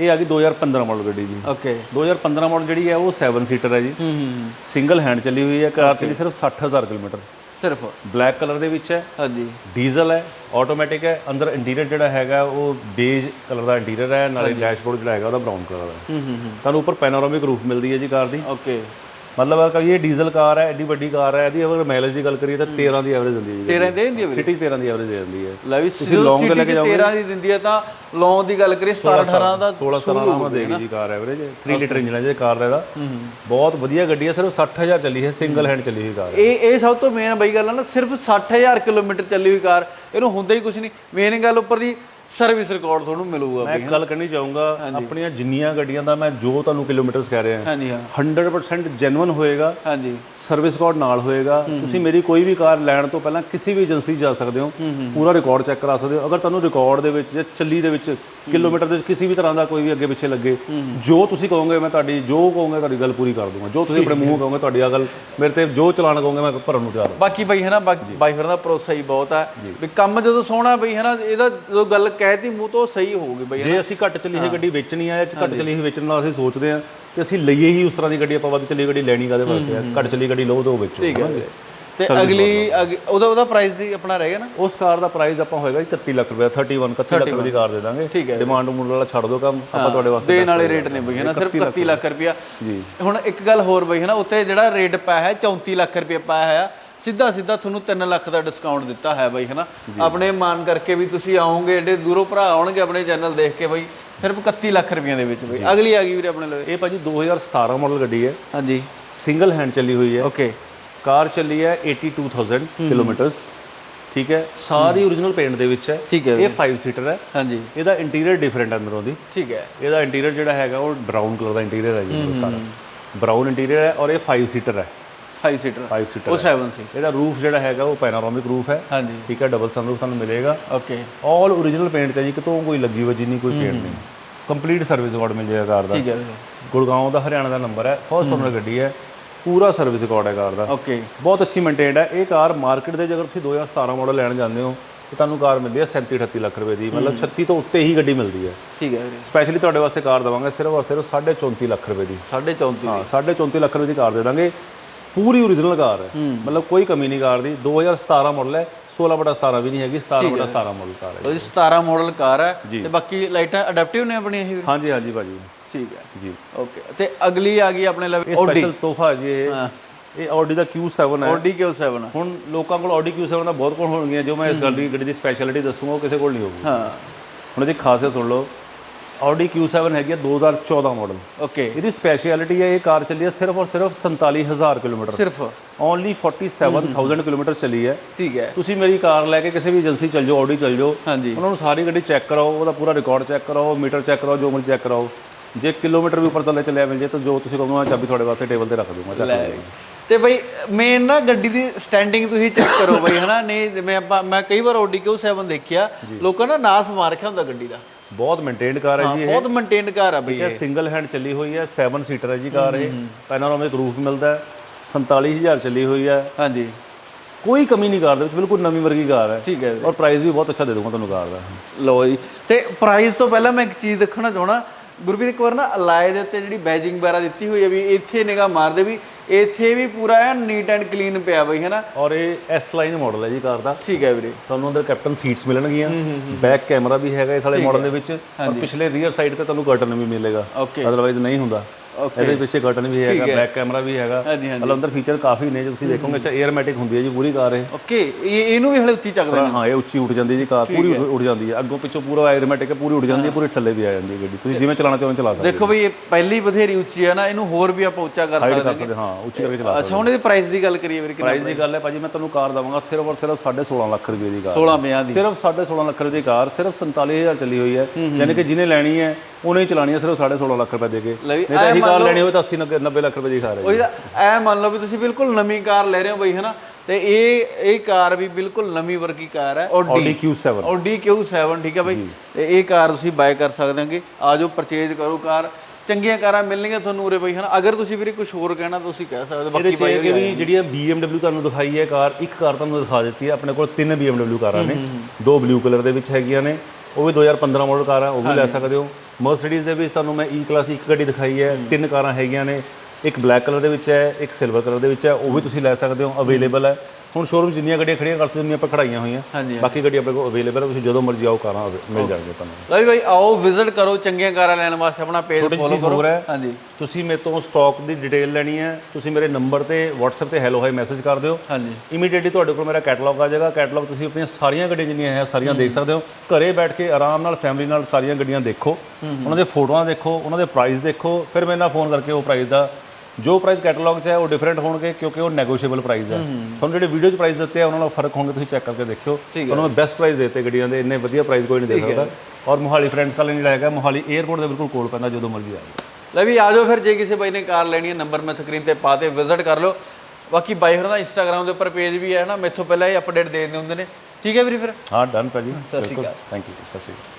ਇਹ ਆ ਗਈ 2015 ਮਾਡਲ ਗੱਡੀ ਜੀ। ਓਕੇ। 2015 ਮਾਡਲ ਜਿਹੜੀ ਹੈ ਉਹ 7 ਸੀਟਰ ਹੈ ਜੀ। ਹੂੰ ਹੂੰ ਸਿੰਗਲ ਹੈਂਡ ਚੱਲੀ ਹੋਈ ਹੈ ਕਾਰ ਚੱਲੀ ਸਿਰਫ 60000 ਕਿਲੋਮੀਟਰ। ਸਿਰਫ। ਬਲੈਕ ਕਲਰ ਦੇ ਵਿੱਚ ਹੈ। ਹਾਂਜੀ। ਡੀਜ਼ਲ ਹੈ ਆਟੋਮੈਟਿਕ ਹੈ ਅੰਦਰ ਇੰਟੀਰੀਅਰ ਜਿਹੜਾ ਹੈਗਾ ਉਹ ਬੇਜ ਕਲਰ ਦਾ ਇੰਟੀਰੀਅਰ ਹੈ ਨਾਲੇ ਡੈਸ਼ਬੋਰਡ ਜਿਹੜਾ ਹੈਗਾ ਉਹਦਾ ਬਰਾਊਨ ਕਲਰ ਦਾ ਹੂੰ ਹੂੰ ਹੂੰ। ਤੁਹਾਨੂੰ ਉੱਪਰ ਪੈਨੋਰਾਮਿਕ ਰੂਫ ਮਿਲਦੀ ਹੈ ਜੀ ਕਾਰ ਦੀ। ਓਕੇ ਮਤਲਬ ਆ ਕਿ ਇਹ ਡੀਜ਼ਲ ਕਾਰ ਹੈ ਐਡੀ ਵੱਡੀ ਕਾਰ ਹੈ ਇਹਦੀ ਅਗਰ ਮਾਈਲੇਜ ਦੀ ਗੱਲ ਕਰੀਏ ਤਾਂ 13 ਦੀ ਐਵਰੇਜ ਦਿੰਦੀ ਹੈ 13 ਦੇ ਦਿੰਦੀ ਹੈ ਸਿਟੀ 13 ਦੀ ਐਵਰੇਜ ਦੇ ਦਿੰਦੀ ਹੈ। ਲੈ ਵੀ ਤੁਸੀਂ ਤੇ ਲੈ ਕੇ ਜਾਓਗੇ 13 ਦੀ ਦਿੰਦੀ ਹੈ ਤਾਂ ਲੌਂਗ ਦੀ ਗੱਲ ਕਰੀਏ 17 18 ਦਾ 16 17 ਦਾ ਦੇਗੀ ਜੀ ਕਾਰ ਐਵਰੇਜ 3 ਲੀਟਰ ਇੰਜਨ ਹੈ ਜੀ ਕਾਰ ਦਾ ਇਹਦਾ। ਬਹੁਤ ਵਧੀਆ ਗੱਡੀ ਹੈ ਸਿਰਫ 60000 ਚੱਲੀ ਹੈ ਸਿੰਗਲ ਹੈਂਡ ਚੱਲੀ ਹੋਈ ਕਾਰ ਇਹ ਇਹ ਸਭ ਤੋਂ ਮੇਨ ਬਈ ਗੱਲ ਹੈ ਨਾ ਸਿਰਫ 60000 ਕਿਲੋਮੀਟਰ ਚੱਲੀ ਹੋਈ ਕਾਰ ਇਹਨੂੰ ਹੁੰਦਾ ਹੀ ਕੁਝ ਨਹੀਂ। ਮੇਨ ਗੱਲ ਉੱਪਰ ਦੀ ਸਰਵਿਸ ਰਿਕਾਰਡ ਤੁਹਾਨੂੰ ਮਿਲੂਗਾ ਮੈਂ ਇੱਕ ਗੱਲ ਕਰਨੀ ਚਾਹੂੰਗਾ ਆਪਣੀਆਂ ਜਿੰਨੀਆਂ ਗੱਡੀਆਂ ਦਾ ਮੈਂ ਜੋ ਤੁਹਾਨੂੰ ਕਿਲੋਮੀਟਰਸ ਕਹਿ ਰਿਹਾ ਹਾਂਜੀ ਹਾਂ। 100% ਜੈਨੂਇਨ ਹੋਏਗਾ ਹਾਂਜੀ। ਸਰਵਿਸ ਰਿਕਾਰਡ ਨਾਲ ਹੋਏਗਾ ਤੁਸੀਂ ਮੇਰੀ ਕੋਈ ਵੀ ਕਾਰ ਲੈਣ ਤੋਂ ਪਹਿਲਾਂ ਕਿਸੇ ਵੀ ਏਜੰਸੀ ਜਾ ਸਕਦੇ ਹੋ। ਪੂਰਾ ਰਿਕਾਰਡ ਚੈੱਕ ਕਰਾ ਸਕਦੇ ਹੋ ਅਗਰ ਤੁਹਾਨੂੰ ਰਿਕਾਰਡ ਦੇ ਵਿੱਚ ਜਾਂ ਚੱਲੀ ਦੇ ਵਿੱਚ ਕਿਲੋਮੀਟਰ ਦੇ ਵਿੱਚ ਕਿਸੇ ਵੀ ਤਰ੍ਹਾਂ ਦਾ ਕੋਈ ਵੀ ਅੱਗੇ ਪਿੱਛੇ ਲੱਗੇ ਜੋ ਤੁਸੀਂ ਕਹੋਗੇ ਮੈਂ ਤੁਹਾਡੀ ਜੋ ਕਹੋਗੇ ਤੁਹਾਡੀ ਗੱਲ ਪੂਰੀ ਕਰ ਦੂੰਗਾ। ਜੋ ਤੁਸੀਂ ਆਪਣੇ ਮੂੰਹ ਕਹੋਗੇ ਤੁਹਾਡੀ ਆ ਗੱਲ ਮੇਰੇ ਤੇ ਜੋ ਚਲਾਨ ਕਹੋਗੇ ਮੈਂ ਭਰਨ ਨੂੰ ਤਿਆਰ ਹਾਂ। ਬਾਕੀ ਬਈ ਹੈ ਨਾ ਬਾਈ ਫਿਰ ਦਾ ਭਰੋਸਾ ਹੀ ਬਹੁਤ ਹੈ ਵੀ ਕੰਮ ਜਦੋਂ ਸੋਹਣਾ ਬਈ ਹੈ ਨਾ ਇਹਦਾ ਜਦੋਂ ਗੱਲ ਕਹਿਤੀ ਮੂੰਹ ਤੋਂ ਸਹੀ ਹੋਊਗੀ ਬਈ ਜੇ ਅਸੀਂ ਘੱਟ ਚੱਲੀ ਹੋਈ ਗੱਡੀ ਵੇਚਣੀ ਆ ਜਾਂ ਘੱਟ ਚੱਲੀ ਹੋਈ ਵੇਚਣ ਨਾਲ ਅਸੀਂ ਸੋਚਦੇ ਆ ਕਿ ਅਸੀਂ ਲਈਏ ਹੀ ਉਸ ਤਰ੍ਹਾਂ ਦੀ ਗੱਡੀ ਆਪਾਂ ਵੱਧ ਚੱਲੀ ਗੱਡੀ ਲੈਣੀ ਕਾਦੇ ਵਾਸਤੇ ਆ। ਘੱਟ ਚੱਲੀ ਗੱਡੀ ਲਓ ਦੋ ਵੇਚੋ। ਠੀਕ ਹੈ। ਤੇ ਅਗਲੀ ਅਗ- ਉਹਦਾ ਉਹਦਾ ਪ੍ਰਾਈਸ ਦੀ ਆਪਣਾ ਰਹੇਗਾ ਨਾ? ਉਸ ਕਾਰ ਦਾ ਪ੍ਰਾਈਸ ਆਪਾਂ ਹੋਏਗਾ ਜੀ 31 ਲੱਖ ਰੁਪਏ 31 31 ਲੱਖ ਰੁਪਏ ਦੀ ਕਾਰ ਦੇ ਦਾਂਗੇ। ਠੀਕ ਹੈ। ਡਿਮਾਂਡ ਮੂਡ ਵਾਲਾ ਛੱਡ ਦਿਓ ਕੰਮ ਆਪਾਂ ਤੁਹਾਡੇ ਵਾਸਤੇ ਦੇਣ ਵਾਲੇ ਰੇਟ ਨੇ ਬਈ ਹੈ ਨਾ ਸਿਰਫ 31 ਲੱਖ ਰੁਪਇਆ। ਜੀ। ਹੁਣ ਇੱਕ ਗੱਲ ਹੋਰ ਬਈ ਹੈ ਨਾ ਉੱਤੇ ਜਿਹੜਾ ਰੇਟ ਪਾਇਆ ਹੈ 34 ਲੱਖ ਰੁਪਏ ਪਾਇਆ ਹੈ ਸਿੱਧਾ ਸਿੱਧਾ ਤੁਹਾਨੂੰ 3 ਲੱਖ ਦਾ ਡਿਸਕਾਊਂਟ ਦਿੱਤਾ ਹੈ ਬਈ ਹੈ ਨਾ। ਆਪਣੇ ਮਾਨ ਕਰਕੇ ਵੀ ਤੁਸੀਂ ਆਓਗੇ ਏਡੇ ਦੂਰੋਂ ਭਰਾ ਆਉਣਗੇ ਆਪਣੇ ਚੈਨਲ ਦੇਖ ਕੇ ਬਈ ਸਿਰਫ 31 ਲੱਖ ਰੁਪਈਆਂ ਦੇ ਵਿੱਚ ਬਈ। ਅਗਲੀ ਆ ਗਈ ਵੀਰੇ ਆਪਣੇ ਲਈ ਇਹ ਭਾਜੀ 2017 ਮਾਡਲ ਗੱਡੀ ਹੈ। ਹਾਂਜੀ। ਸਿੰਗਲ ਹੈਂਡ ਚੱਲੀ ਹੋਈ ਹੈ। ਓਕੇ ਕਾਰ ਚੱਲੀ ਹੈ 82000 ਕਿਲੋਮੀਟਰਸ ਠੀਕ ਹੈ? ਸਾਰੀ origignal ਪੇਂਟ ਦੇ ਵਿੱਚ ਹੈ। ਠੀਕ ਹੈ ਇਹ 5 ਸੀਟਰ ਹੈ। ਹਾਂਜੀ। ਇਹਦਾ ਇੰਟੀਰੀਅਰ ਡਿਫਰੈਂਟ ਹੈ ਅੰਦਰੋਂ ਦੀ। ਠੀਕ ਹੈ। ਇਹਦਾ ਇੰਟੀਰੀਅਰ ਜਿਹੜਾ ਹੈਗਾ ਉਹ ਬਰਾਊਨ ਕਲਰ ਦਾ ਇੰਟੀਰੀਅਰ ਹੈ ਜੀ ਸਾਰਾ। ਬਰਾਊਨ ਇੰਟੀਰੀਅਰ ਹੈ ਔਰ ਇਹ 5 ਸੀਟਰ ਹੈ। 5 ਸੀਟਰ 5 ਸੀਟਰ ਉਹ 7 ਸੀ ਇਹਦਾ ਰੂਫ ਜਿਹੜਾ ਹੈਗਾ ਉਹ ਪੈਨੋਰਾਮਿਕ ਰੂਫ ਹੈ। ਹਾਂਜੀ। ਠੀਕ ਹੈ? ਡਬਲ ਸਨਰੂਫ ਤੁਹਾਨੂੰ ਮਿਲੇਗਾ। ਓਕੇ ਆਲ origignal ਪੇਂਟ ਚ ਹੈ ਜੀ ਕਿਤੋਂ ਕੋਈ ਲੱਗੀ ਵਜੀ ਨਹੀਂ ਕੋਈ ਪੇਂਟ ਨਹੀਂ। ਕੰਪਲੀਟ ਸਰਵਿਸ ਰਿਕਾਰਡ ਮਿਲ ਜਾਏਗਾ ਕਾਰ ਦਾ। ਠੀਕ ਹੈ ਗੁੜਗਾਉਂ ਦਾ ਹਰਿਆਣਾ ਦਾ ਨੰਬਰ ਹੈ। ਫਸਟ ਓਨਰ ਗੱਡੀ ਹੈ। ਪੂਰਾ ਸਰਵਿਸ ਰਿਕਾਰਡ ਹੈ ਕਾਰ ਦਾ। ਓਕੇ ਬਹੁਤ ਅੱਛੀ ਮੇਨਟੇਨਡ ਹੈ। ਇਹ ਕਾਰ ਮਾਰਕੀਟ ਦੇ ਜੇ ਅਗਰ ਤੁਸੀਂ 2017 ਮਾਡਲ ਲੈਣ ਜਾਂਦੇ ਹੋ ਤੇ ਤੁਹਾਨੂੰ ਕਾਰ ਮਿਲਦੀ ਹੈ 37 38 ਲੱਖ ਰੁਪਏ ਦੀ। ਮਤਲਬ 36 ਤੋਂ ਉੱਤੇ ਹੀ ਗੱਡੀ ਮਿਲਦੀ ਹੈ। ਠੀਕ ਹੈ ਸਪੈਸ਼ਲੀ ਤੁਹਾਡੇ ਵਾਸਤੇ ਕਾਰ ਦਵਾਂਗੇ ਸਿਰਫ ਔਰ ਸਿਰਫ 34.5 ਲੱਖ ਰੁਪਏ ਦੀ। 34.5 ਹਾਂ 34.5 ਲੱਖ ਰੁਪਏ ਦੀ ਕਾਰ ਦੇ ਦਾਂਗੇ। ਪੂਰੀ ਓਰੀਜਨਲ ਕਾਰ ਹੈ। ਮਤਲਬ ਕੋਈ ਕਮੀ ਨਹੀਂ ਕਾਰ ਦੀ। 2017 ਮਾਡਲ ਹੈ 16 ਬਟਾ 17 ਵੀ ਨਹੀਂ ਹੈਗੀ 17 ਬਟਾ 17 ਮਾਡਲ ਕਾਰ ਹੈ। ਜੀ 17 ਮਾਡਲ ਕਾਰ ਹੈ। ਤੇ ਬਾਕੀ ਲਾਈਟਾਂ ਅਡਾਪਟਿਵ ਨੇ ਆਪਣੀ ਇਹ ਹਾਂਜੀ ਹਾਂਜੀ ਭਾਜੀ। ਠੀਕ ਹੈ। ਜੀ। ਓਕੇ ਤੇ ਅਗਲੀ ਆ ਗਈ ਆਪਣੇ ਲਈ ਇਹ ਸਪੈਸ਼ਲ ਤੋਹਫਾ ਜੀ ਇਹ। ਇਹ ਆਡੀ ਦਾ Q7 ਹੈ। Audi Q7 ਹੁਣ ਲੋਕਾਂ ਕੋਲ ਆਡੀ Q7 ਦਾ ਬਹੁਤ ਕੋਲ ਹੋਣਗੀਆਂ ਜੋ ਮੈਂ ਇਸ ਗੱਲ ਦੀ ਗੱਡੀ ਦੀ ਸਪੈਸ਼ਲਿਟੀ ਦੱਸੂਗਾ ਉਹ ਕਿਸੇ ਕੋਲ ਨਹੀਂ ਹੋਊਗੀ। ਹਾਂ। ਹੁਣ ਇਹਦੀ ਖਾਸੀਅਤ ਸੁਣ ਲਓ। ਆਡੀ Q7 ਹੈਗੀ ਹੈ 2014 ਮਾਡਲ ਓਕੇ ਇਹਦੀ ਸਪੈਸ਼ਲਿਟੀ ਹੈ ਇਹ ਕਾਰ ਚੱਲੀ ਹੈ ਸਿਰਫ ਔਰ ਸਿਰਫ 47000 ਕਿਲੋਮੀਟਰ। ਸਿਰਫ। ਓਨਲੀ 47000 ਕਿਲੋਮੀਟਰ ਚੱਲੀ ਹੈ। ਠੀਕ ਹੈ। ਤੁਸੀਂ ਮੇਰੀ ਕਾਰ ਲੈ ਕੇ ਕਿਸੇ ਵੀ ਏਜੰਸੀ ਚੱਲ ਜਾਓ ਆਡੀ ਚੱਲ ਜਾਓ। ਉਹਨਾਂ ਨੂੰ ਸਾਰੀ ਗੱਡੀ ਚੈੱਕ ਕਰਾਓ ਉਹਦਾ ਪੂਰਾ ਰਿਕਾਰਡ ਚੈੱਕ ਕਰਾਓ ਮੀਟਰ ਚੈੱਕ ਕਰਾਓ ਜੋ ਮਰਜ਼ੀ ਚੈੱਕ ਕਰਾਓ। ਜੇ ਕਿਲੋਮੀਟਰ ਵੀ ਉੱਪਰ ਥੱਲੇ ਚੱਲਿਆ ਮਿਲ ਜੇ ਤਾਂ ਜੋ ਤੁਸੀਂ ਕਹੋਗੇ ਮੈਂ ਚਾਬੀ ਤੁਹਾਡੇ ਵਾਸਤੇ ਟੇਬਲ ਤੇ ਰੱਖ ਦੂੰਗਾ ਚੱਕ। ਤੇ ਬਈ ਮੇਨ ਨਾ ਗੱਡੀ ਦੀ ਸਟੈਂਡਿੰਗ ਤੁਸੀਂ ਚੈੱਕ ਕਰੋ ਬਈ ਹਨਾ? ਨਹੀਂ ਜਿਵੇਂ ਆਪਾਂ ਮੈਂ ਕਈ ਵਾਰ Audi Q7 ਦੇਖਿਆ ਲੋਕਾਂ ਨੇ ਨਾਸ ਮਾਰ ਰੱਖਿਆ ਹੁੰਦਾ ਗੱਡੀ ਦਾ। ਬਹੁਤ ਮੇਨਟੇਨਡ ਕਾਰ ਹੈ ਜੀ ਇਹ। ਬਹੁਤ ਮੇਨਟੇਨ ਕਾਰ ਆ ਬਈ ਇਹ। ਸਿੰਗਲ ਹੈਂਡ ਚੱਲੀ ਹੋਈ ਹੈ 7 ਸੀਟਰ ਹੈ ਜੀ ਕਾਰ ਇਹ। ਪੈਨੋਰਾਮਿਕ ਰੂਫ ਮਿਲਦਾ ਹੈ 47000 ਚੱਲੀ ਹੋਈ ਹੈ। ਹਾਂਜੀ। ਕੋਈ ਕਮੀ ਨਹੀਂ ਕਾਰ ਦੇ ਵਿੱਚ ਬਿਲਕੁਲ ਨਵੀਂ ਵਰਗੀ ਕਾਰ ਹੈ। ਠੀਕ ਹੈ ਔਰ ਪ੍ਰਾਈਸ ਵੀ ਬਹੁਤ ਅੱਛਾ ਦੇ ਦੂੰਗਾ ਤੁਹਾਨੂੰ ਕਾਰ ਦਾ। ਲਓ ਜੀ। ਤੇ ਪ੍ਰਾਈਸ ਤੋਂ ਪਹਿਲਾਂ ਮੈਂ ਇੱਕ ਚੀਜ਼ ਦੇਖਣਾ ਚਾਹਣਾ ਗੁਰਬੀਰ ਇੱਕ ਵਾਰ ਨਾ ਅਲਾਏ ਦੇ ਉੱਤੇ ਜਿਹੜੀ ਬੈਜਿੰਗ ਵਗੈਰਾ ਦਿੱਤੀ ਹੋਈ ਹੈ ਵੀ ਇੱਥੇ ਨਿਗਾਹ ਮਾਰਦੇ ਵੀ ਇੱਥੇ ਵੀ ਪੂਰਾ ਐ ਨੀਟ ਐਂਡ ਕਲੀਨ ਪਿਆ ਬਈ ਹੈਨਾ? ਔਰ ਇਹ ਐਸ ਲਾਈਨ ਮਾਡਲ ਹੈ ਜੀ ਕਾਰ ਦਾ। ਠੀਕ ਹੈ ਵੀਰੇ। ਤੁਹਾਨੂੰ ਅੰਦਰ ਕੈਪਟਨ ਸੀਟਸ ਮਿਲਣਗੀਆਂ। ਬੈਕ ਕੈਮਰਾ ਵੀ ਹੈਗਾ ਇਸ ਵਾਲੇ ਮਾਡਲ ਦੇ ਵਿੱਚ। ਔਰ ਪਿਛਲੇ ਰੀਅਰ ਸਾਈਡ ਤੇ ਤੁਹਾਨੂੰ ਕਰਟਨ ਵੀ ਮਿਲੇਗਾ। ਅਦਰਵਾਈਜ਼ ਨਹੀਂ ਹੁੰਦਾ। ਇਹਦੇ ਪਿੱਛੇ ਕਰਟਨ ਵੀ ਹੈਗਾ ਬੈਕ ਕੈਮਰਾ ਵੀ ਹੈਗਾ। ਮਤਲਬ ਅੰਦਰ ਫੀਚਰ ਕਾਫੀ ਨੇ ਜੇ ਤੁਸੀਂ ਦੇਖੋਗੇ ਅੱਛਾ 에ਅਰਮੈਟਿਕ ਹੁੰਦੀ ਹੈ ਜੀ ਪੂਰੀ ਕਾਰ ਇਹ। ਓਕੇ ਇਹ ਇਹਨੂੰ ਵੀ ਹਲੇ ਉੱਚੀ ਚੱਕਦੇ ਨੇ। ਹਾਂ ਇਹ ਉੱਚੀ ਉੱਡ ਜਾਂਦੀ ਹੈ ਜੀ ਕਾਰ ਪੂਰੀ ਉੱਡ ਜਾਂਦੀ ਹੈ। ਅੱਗੋਂ ਪਿੱਛੋਂ ਪੂਰਾ 에ਅਰਮੈਟਿਕ ਹੈ ਪੂਰੀ ਉੱਡ ਜਾਂਦੀ ਹੈ ਪੂਰੀ ਥੱਲੇ ਵੀ ਆ ਜਾਂਦੀ ਹੈ ਗੱਡੀ। ਤੁਸੀਂ ਜਿਵੇਂ ਚਲਾਉਣਾ ਚਾਹੋ ਚਲਾ ਸਕਦੇ ਦੇਖੋ ਬਈ ਇਹ ਪਹਿਲੀ ਬਥੇਰੀ ਉੱਚੀ ਹੈ ਨਾ ਇਹਨੂੰ ਹੋਰ ਵੀ ਆਪਾਂ ਉੱਚਾ ਕਰ ਸਕਦੇ ਸਕਦੇ ਹਾਂ। ਉੱਚੀ ਕਰਕੇ ਚਲਾ ਅੱਛਾ ਹੁਣ ਇਹਦੀ ਪ੍ਰਾਈਸ ਦੀ ਗੱਲ ਕਰੀਏ ਵੀਰੇ ਕਿੰਨਾ ਪ੍ਰਾਈਸ ਦੀ ਗੱਲ ਹੈ ਭਾਜੀ ਮੈਂ ਤੁਹਾਨੂੰ ਕਾਰ ਦਵਾਂਗਾ ਸਿਰਫ ਔਰ ਸਿਰਫ 16.5 ਲੱਖ ਰੁਪਏ ਦੀ ਕਾਰ। 16 50 ਦੀ। ਸਿਰਫ 16.5 ਲੱਖ ਰੁਪਏ ਦੀ ਕਾਰ ਸਿਰਫ 47000 ਚੱਲੀ ਹੋਈ ਹੈ। ਯਾਨੀ ਕਿ ਜਿਹਨੇ ਲੈਣੀ ਹੈ ਉਹਨੇ ਹੀ ਚਲਾਣੀ ਹੈ ਸਿਰਫ 16.5 ਲੱਖ ਰੁਪਏ ਦੇ ਕੇ। ਨਹੀਂ ਤਾਂ ਕਾਰ ਲੈਣੀ ਹੋਵੇ ਤਾਂ 80 90 90 ਲੱਖ ਰੁਪਏ ਦੀ ਕਾਰ ਹੈ ਉਹੀ ਐ ਮੰਨ ਲਓ ਵੀ ਤੁਸੀਂ ਬਿਲਕੁਲ ਨਵੀਂ ਕਾਰ ਲੈ ਰਹੇ ਹੋ ਬਈ ਹਨਾ? ਤੇ ਇਹ ਇਹ ਕਾਰ ਵੀ ਬਿਲਕੁਲ ਨਵੀਂ ਵਰਗੀ ਕਾਰ ਹੈ। Audi Q7 Audi Q7 ਠੀਕ ਹੈ ਬਈ? ਤੇ ਇਹ ਕਾਰ ਤੁਸੀਂ ਬਾਏ ਕਰ ਸਕਦੇ ਹੋਗੇ। ਆਜੋ ਪਰਚੇਜ ਕਰੋ ਕਾਰ। ਚੰਗੀਆਂ ਕਾਰਾਂ ਮਿਲਣਗੀਆਂ ਤੁਹਾਨੂੰ ਉਰੇ ਬਈ ਹਨਾ? ਅਗਰ ਤੁਸੀਂ ਵੀਰੇ ਕੁਝ ਹੋਰ ਕਹਿਣਾ ਤੁਸੀਂ ਕਹਿ ਸਕਦੇ ਹੋ। ਬਾਕੀ ਕਿ ਵੀ ਜਿਹੜੀਆਂ BMW ਤੁਹਾਨੂੰ ਦਿਖਾਈ ਹੈ ਕਾਰ ਇੱਕ ਕਾਰ ਤੁਹਾਨੂੰ ਦਿਖਾ ਦਿੱਤੀ ਹੈ। ਆਪਣੇ ਕੋਲ ਤਿੰਨ BMW ਕਾਰਾਂ ਨੇ। ਦੋ ਬਲੂ ਕਲਰ ਦੇ ਵਿੱਚ ਹੈਗੀਆਂ ਨੇ। ਉਹ ਵੀ 2015 ਮਾਡਲ ਕਾਰ ਆ ਉਹ ਵੀ ਲੈ ਸਕਦੇ ਹੋ। ਮਰਸੀਡੀਜ਼ ਦੇ ਵਿੱਚ ਤੁਹਾਨੂੰ ਮੈਂ E ਕਲਾਸ ਇੱਕ ਗੱਡੀ ਦਿਖਾਈ ਹੈ ਤਿੰਨ ਕਾਰਾਂ ਹੈਗੀਆਂ ਨੇ। ਇੱਕ ਬਲੈਕ ਕਲਰ ਦੇ ਵਿੱਚ ਹੈ ਇੱਕ ਸਿਲਵਰ ਕਲਰ ਦੇ ਵਿੱਚ ਹੈ ਉਹ ਵੀ ਤੁਸੀਂ ਲੈ ਸਕਦੇ ਹੋ ਅਵੇਲੇਬਲ ਹੈ। ਹੁਣ ਸ਼ੋਰੂਮ ਜਿੰਨੀਆਂ ਗੱਡੀਆਂ ਖੜੀਆਂ ਕਰ ਸਕਦੇ ਆਪਾਂ ਖੜਾਈਆਂ ਹੋਈਆਂ। ਹਾਂਜੀ ਬਾਕੀ ਗੱਡੀ ਆਪਣੇ ਕੋਲ ਅਵੇਲੇਬਲ ਹੈ ਤੁਸੀਂ ਜਦੋਂ ਮਰਜ਼ੀ ਆਓ ਕਾਰਾਂ ਅਵੇ- ਮਿਲ ਜਾਣਗੀਆਂ ਤੁਹਾਨੂੰ। ਲਓ ਵੀ ਬਾਈ ਆਓ ਵਿਜ਼ਿਟ ਕਰੋ ਚੰਗੀਆਂ ਕਾਰਾਂ ਲੈਣ ਵਾਸਤੇ ਆਪਣਾ ਪੇਜ ਛੋਟੀ ਫੋਲੋ ਚੀਜ਼ ਕਰੋ। ਹੋਰ ਹੈ ਹਾਂਜੀ। ਤੁਸੀਂ ਮੇਰੇ ਤੋਂ ਸਟਾਕ ਦੀ ਡਿਟੇਲ ਲੈਣੀ ਹੈ ਤੁਸੀਂ ਮੇਰੇ ਨੰਬਰ ਤੇ WhatsApp ਤੇ ਹੈਲੋ ਹਾਈ ਮੈਸੇਜ ਕਰ ਦਿਓ। ਹਾਂਜੀ। ਇਮੀਡੀਏਟਲੀ ਤੁਹਾਡੇ ਕੋਲ ਮੇਰਾ ਕੈਟਲੌਗ ਆ ਜਾਏਗਾ ਕੈਟਲੌਗ ਤੁਸੀਂ ਆਪਣੀਆਂ ਸਾਰੀਆਂ ਗੱਡੀਆਂ ਜਿੰਨੀਆਂ ਹੈ ਸਾਰੀਆਂ ਦੇਖ ਸਕਦੇ ਹੋ। ਘਰੇ ਬੈਠ ਕੇ ਆਰਾਮ ਨਾਲ ਫੈਮਿਲੀ ਨਾਲ ਸਾਰੀਆਂ ਗੱਡੀਆਂ ਦੇਖੋ। ਉਹਨਾਂ ਦੇ ਫੋਟੋਆਂ ਦੇਖੋ ਉਹਨਾਂ ਦੇ ਪ੍ਰਾਈਸ ਦੇਖੋ ਫਿਰ ਮੇਰੇ ਨਾਲ ਫੋਨ ਕਰਕੇ ਉਹ ਪ੍ਰਾਈਸ ਦਾ ਜੋ ਪ੍ਰਾਈਸ ਕੈਟਲੌਗ 'ਚ ਹੈ ਉਹ ਡਿਫਰੈਂਟ ਹੋਣਗੇ ਕਿਉਂਕਿ ਉਹ ਨੈਗੋਸ਼ੀਏਬਲ ਪ੍ਰਾਈਸ ਹੈ। ਤੁਹਾਨੂੰ ਜਿਹੜੇ ਵੀਡੀਓ 'ਚ ਪ੍ਰਾਈਸ ਦਿੱਤੇ ਆ ਉਹਨਾਂ ਨਾਲ ਫ਼ਰਕ ਹੋਣਗੇ ਤੁਸੀਂ ਚੈੱਕ ਕਰਕੇ ਦੇਖਿਓ। ਤੁਹਾਨੂੰ ਮੈਂ ਬੈਸਟ ਪ੍ਰਾਈਸ ਦਿੱਤੇ ਗੱਡੀਆਂ ਦੇ ਇੰਨੇ ਵਧੀਆ ਪ੍ਰਾਈਸ ਕੋਈ ਨਹੀਂ ਦੇ ਸਕਦਾ। ਔਰ ਮੋਹਾਲੀ ਫਰੈਂਡਸ ਕਾਲਨੀ ਜਿਹੜਾ ਹੈਗਾ ਮੋਹਾਲੀ 에ਅਰਪੋਰਟ ਦੇ ਬਿਲਕੁਲ ਕੋਲ ਪੈਂਦਾ ਜਦੋਂ ਮਰਜ਼ੀ ਆ ਜਾਓ। ਲੈ ਵੀ ਆਜੋ ਫਿਰ ਜੇ ਕਿਸੇ ਬਾਈ ਨੇ ਕਾਰ ਲੈਣੀ ਹੈ ਨੰਬਰ ਮੈਂ ਸਕਰੀਨ ਤੇ ਪਾ ਦੇ ਵਿਜ਼ਿਟ ਕਰ ਲਓ। ਬਾਕੀ ਬਾਈ ਹੋਰਾਂ ਦਾ ਇੰਸਟਾਗ੍ਰam ਦੇ ਉੱਪਰ ਪੇਜ ਵੀ ਹੈ ਨਾ ਮੈਥੋਂ ਪਹਿਲਾਂ ਹੀ ਅਪਡੇਟ ਦੇ ਦਿੰਦੇ ਹੁੰਦੇ ਨੇ। ਠੀਕ ਹੈ ਵੀਰੇ ਫਿਰ? ਹਾਂ ਡਨ ਭਾਜੀ। ਸਤਿ ਸ਼੍ਰੀ ਬਿਲਕੁਲ। ਥੈਂਕ ਯੂ ਸਤਿ ਸ਼੍ਰੀ ਅਕਾਲ।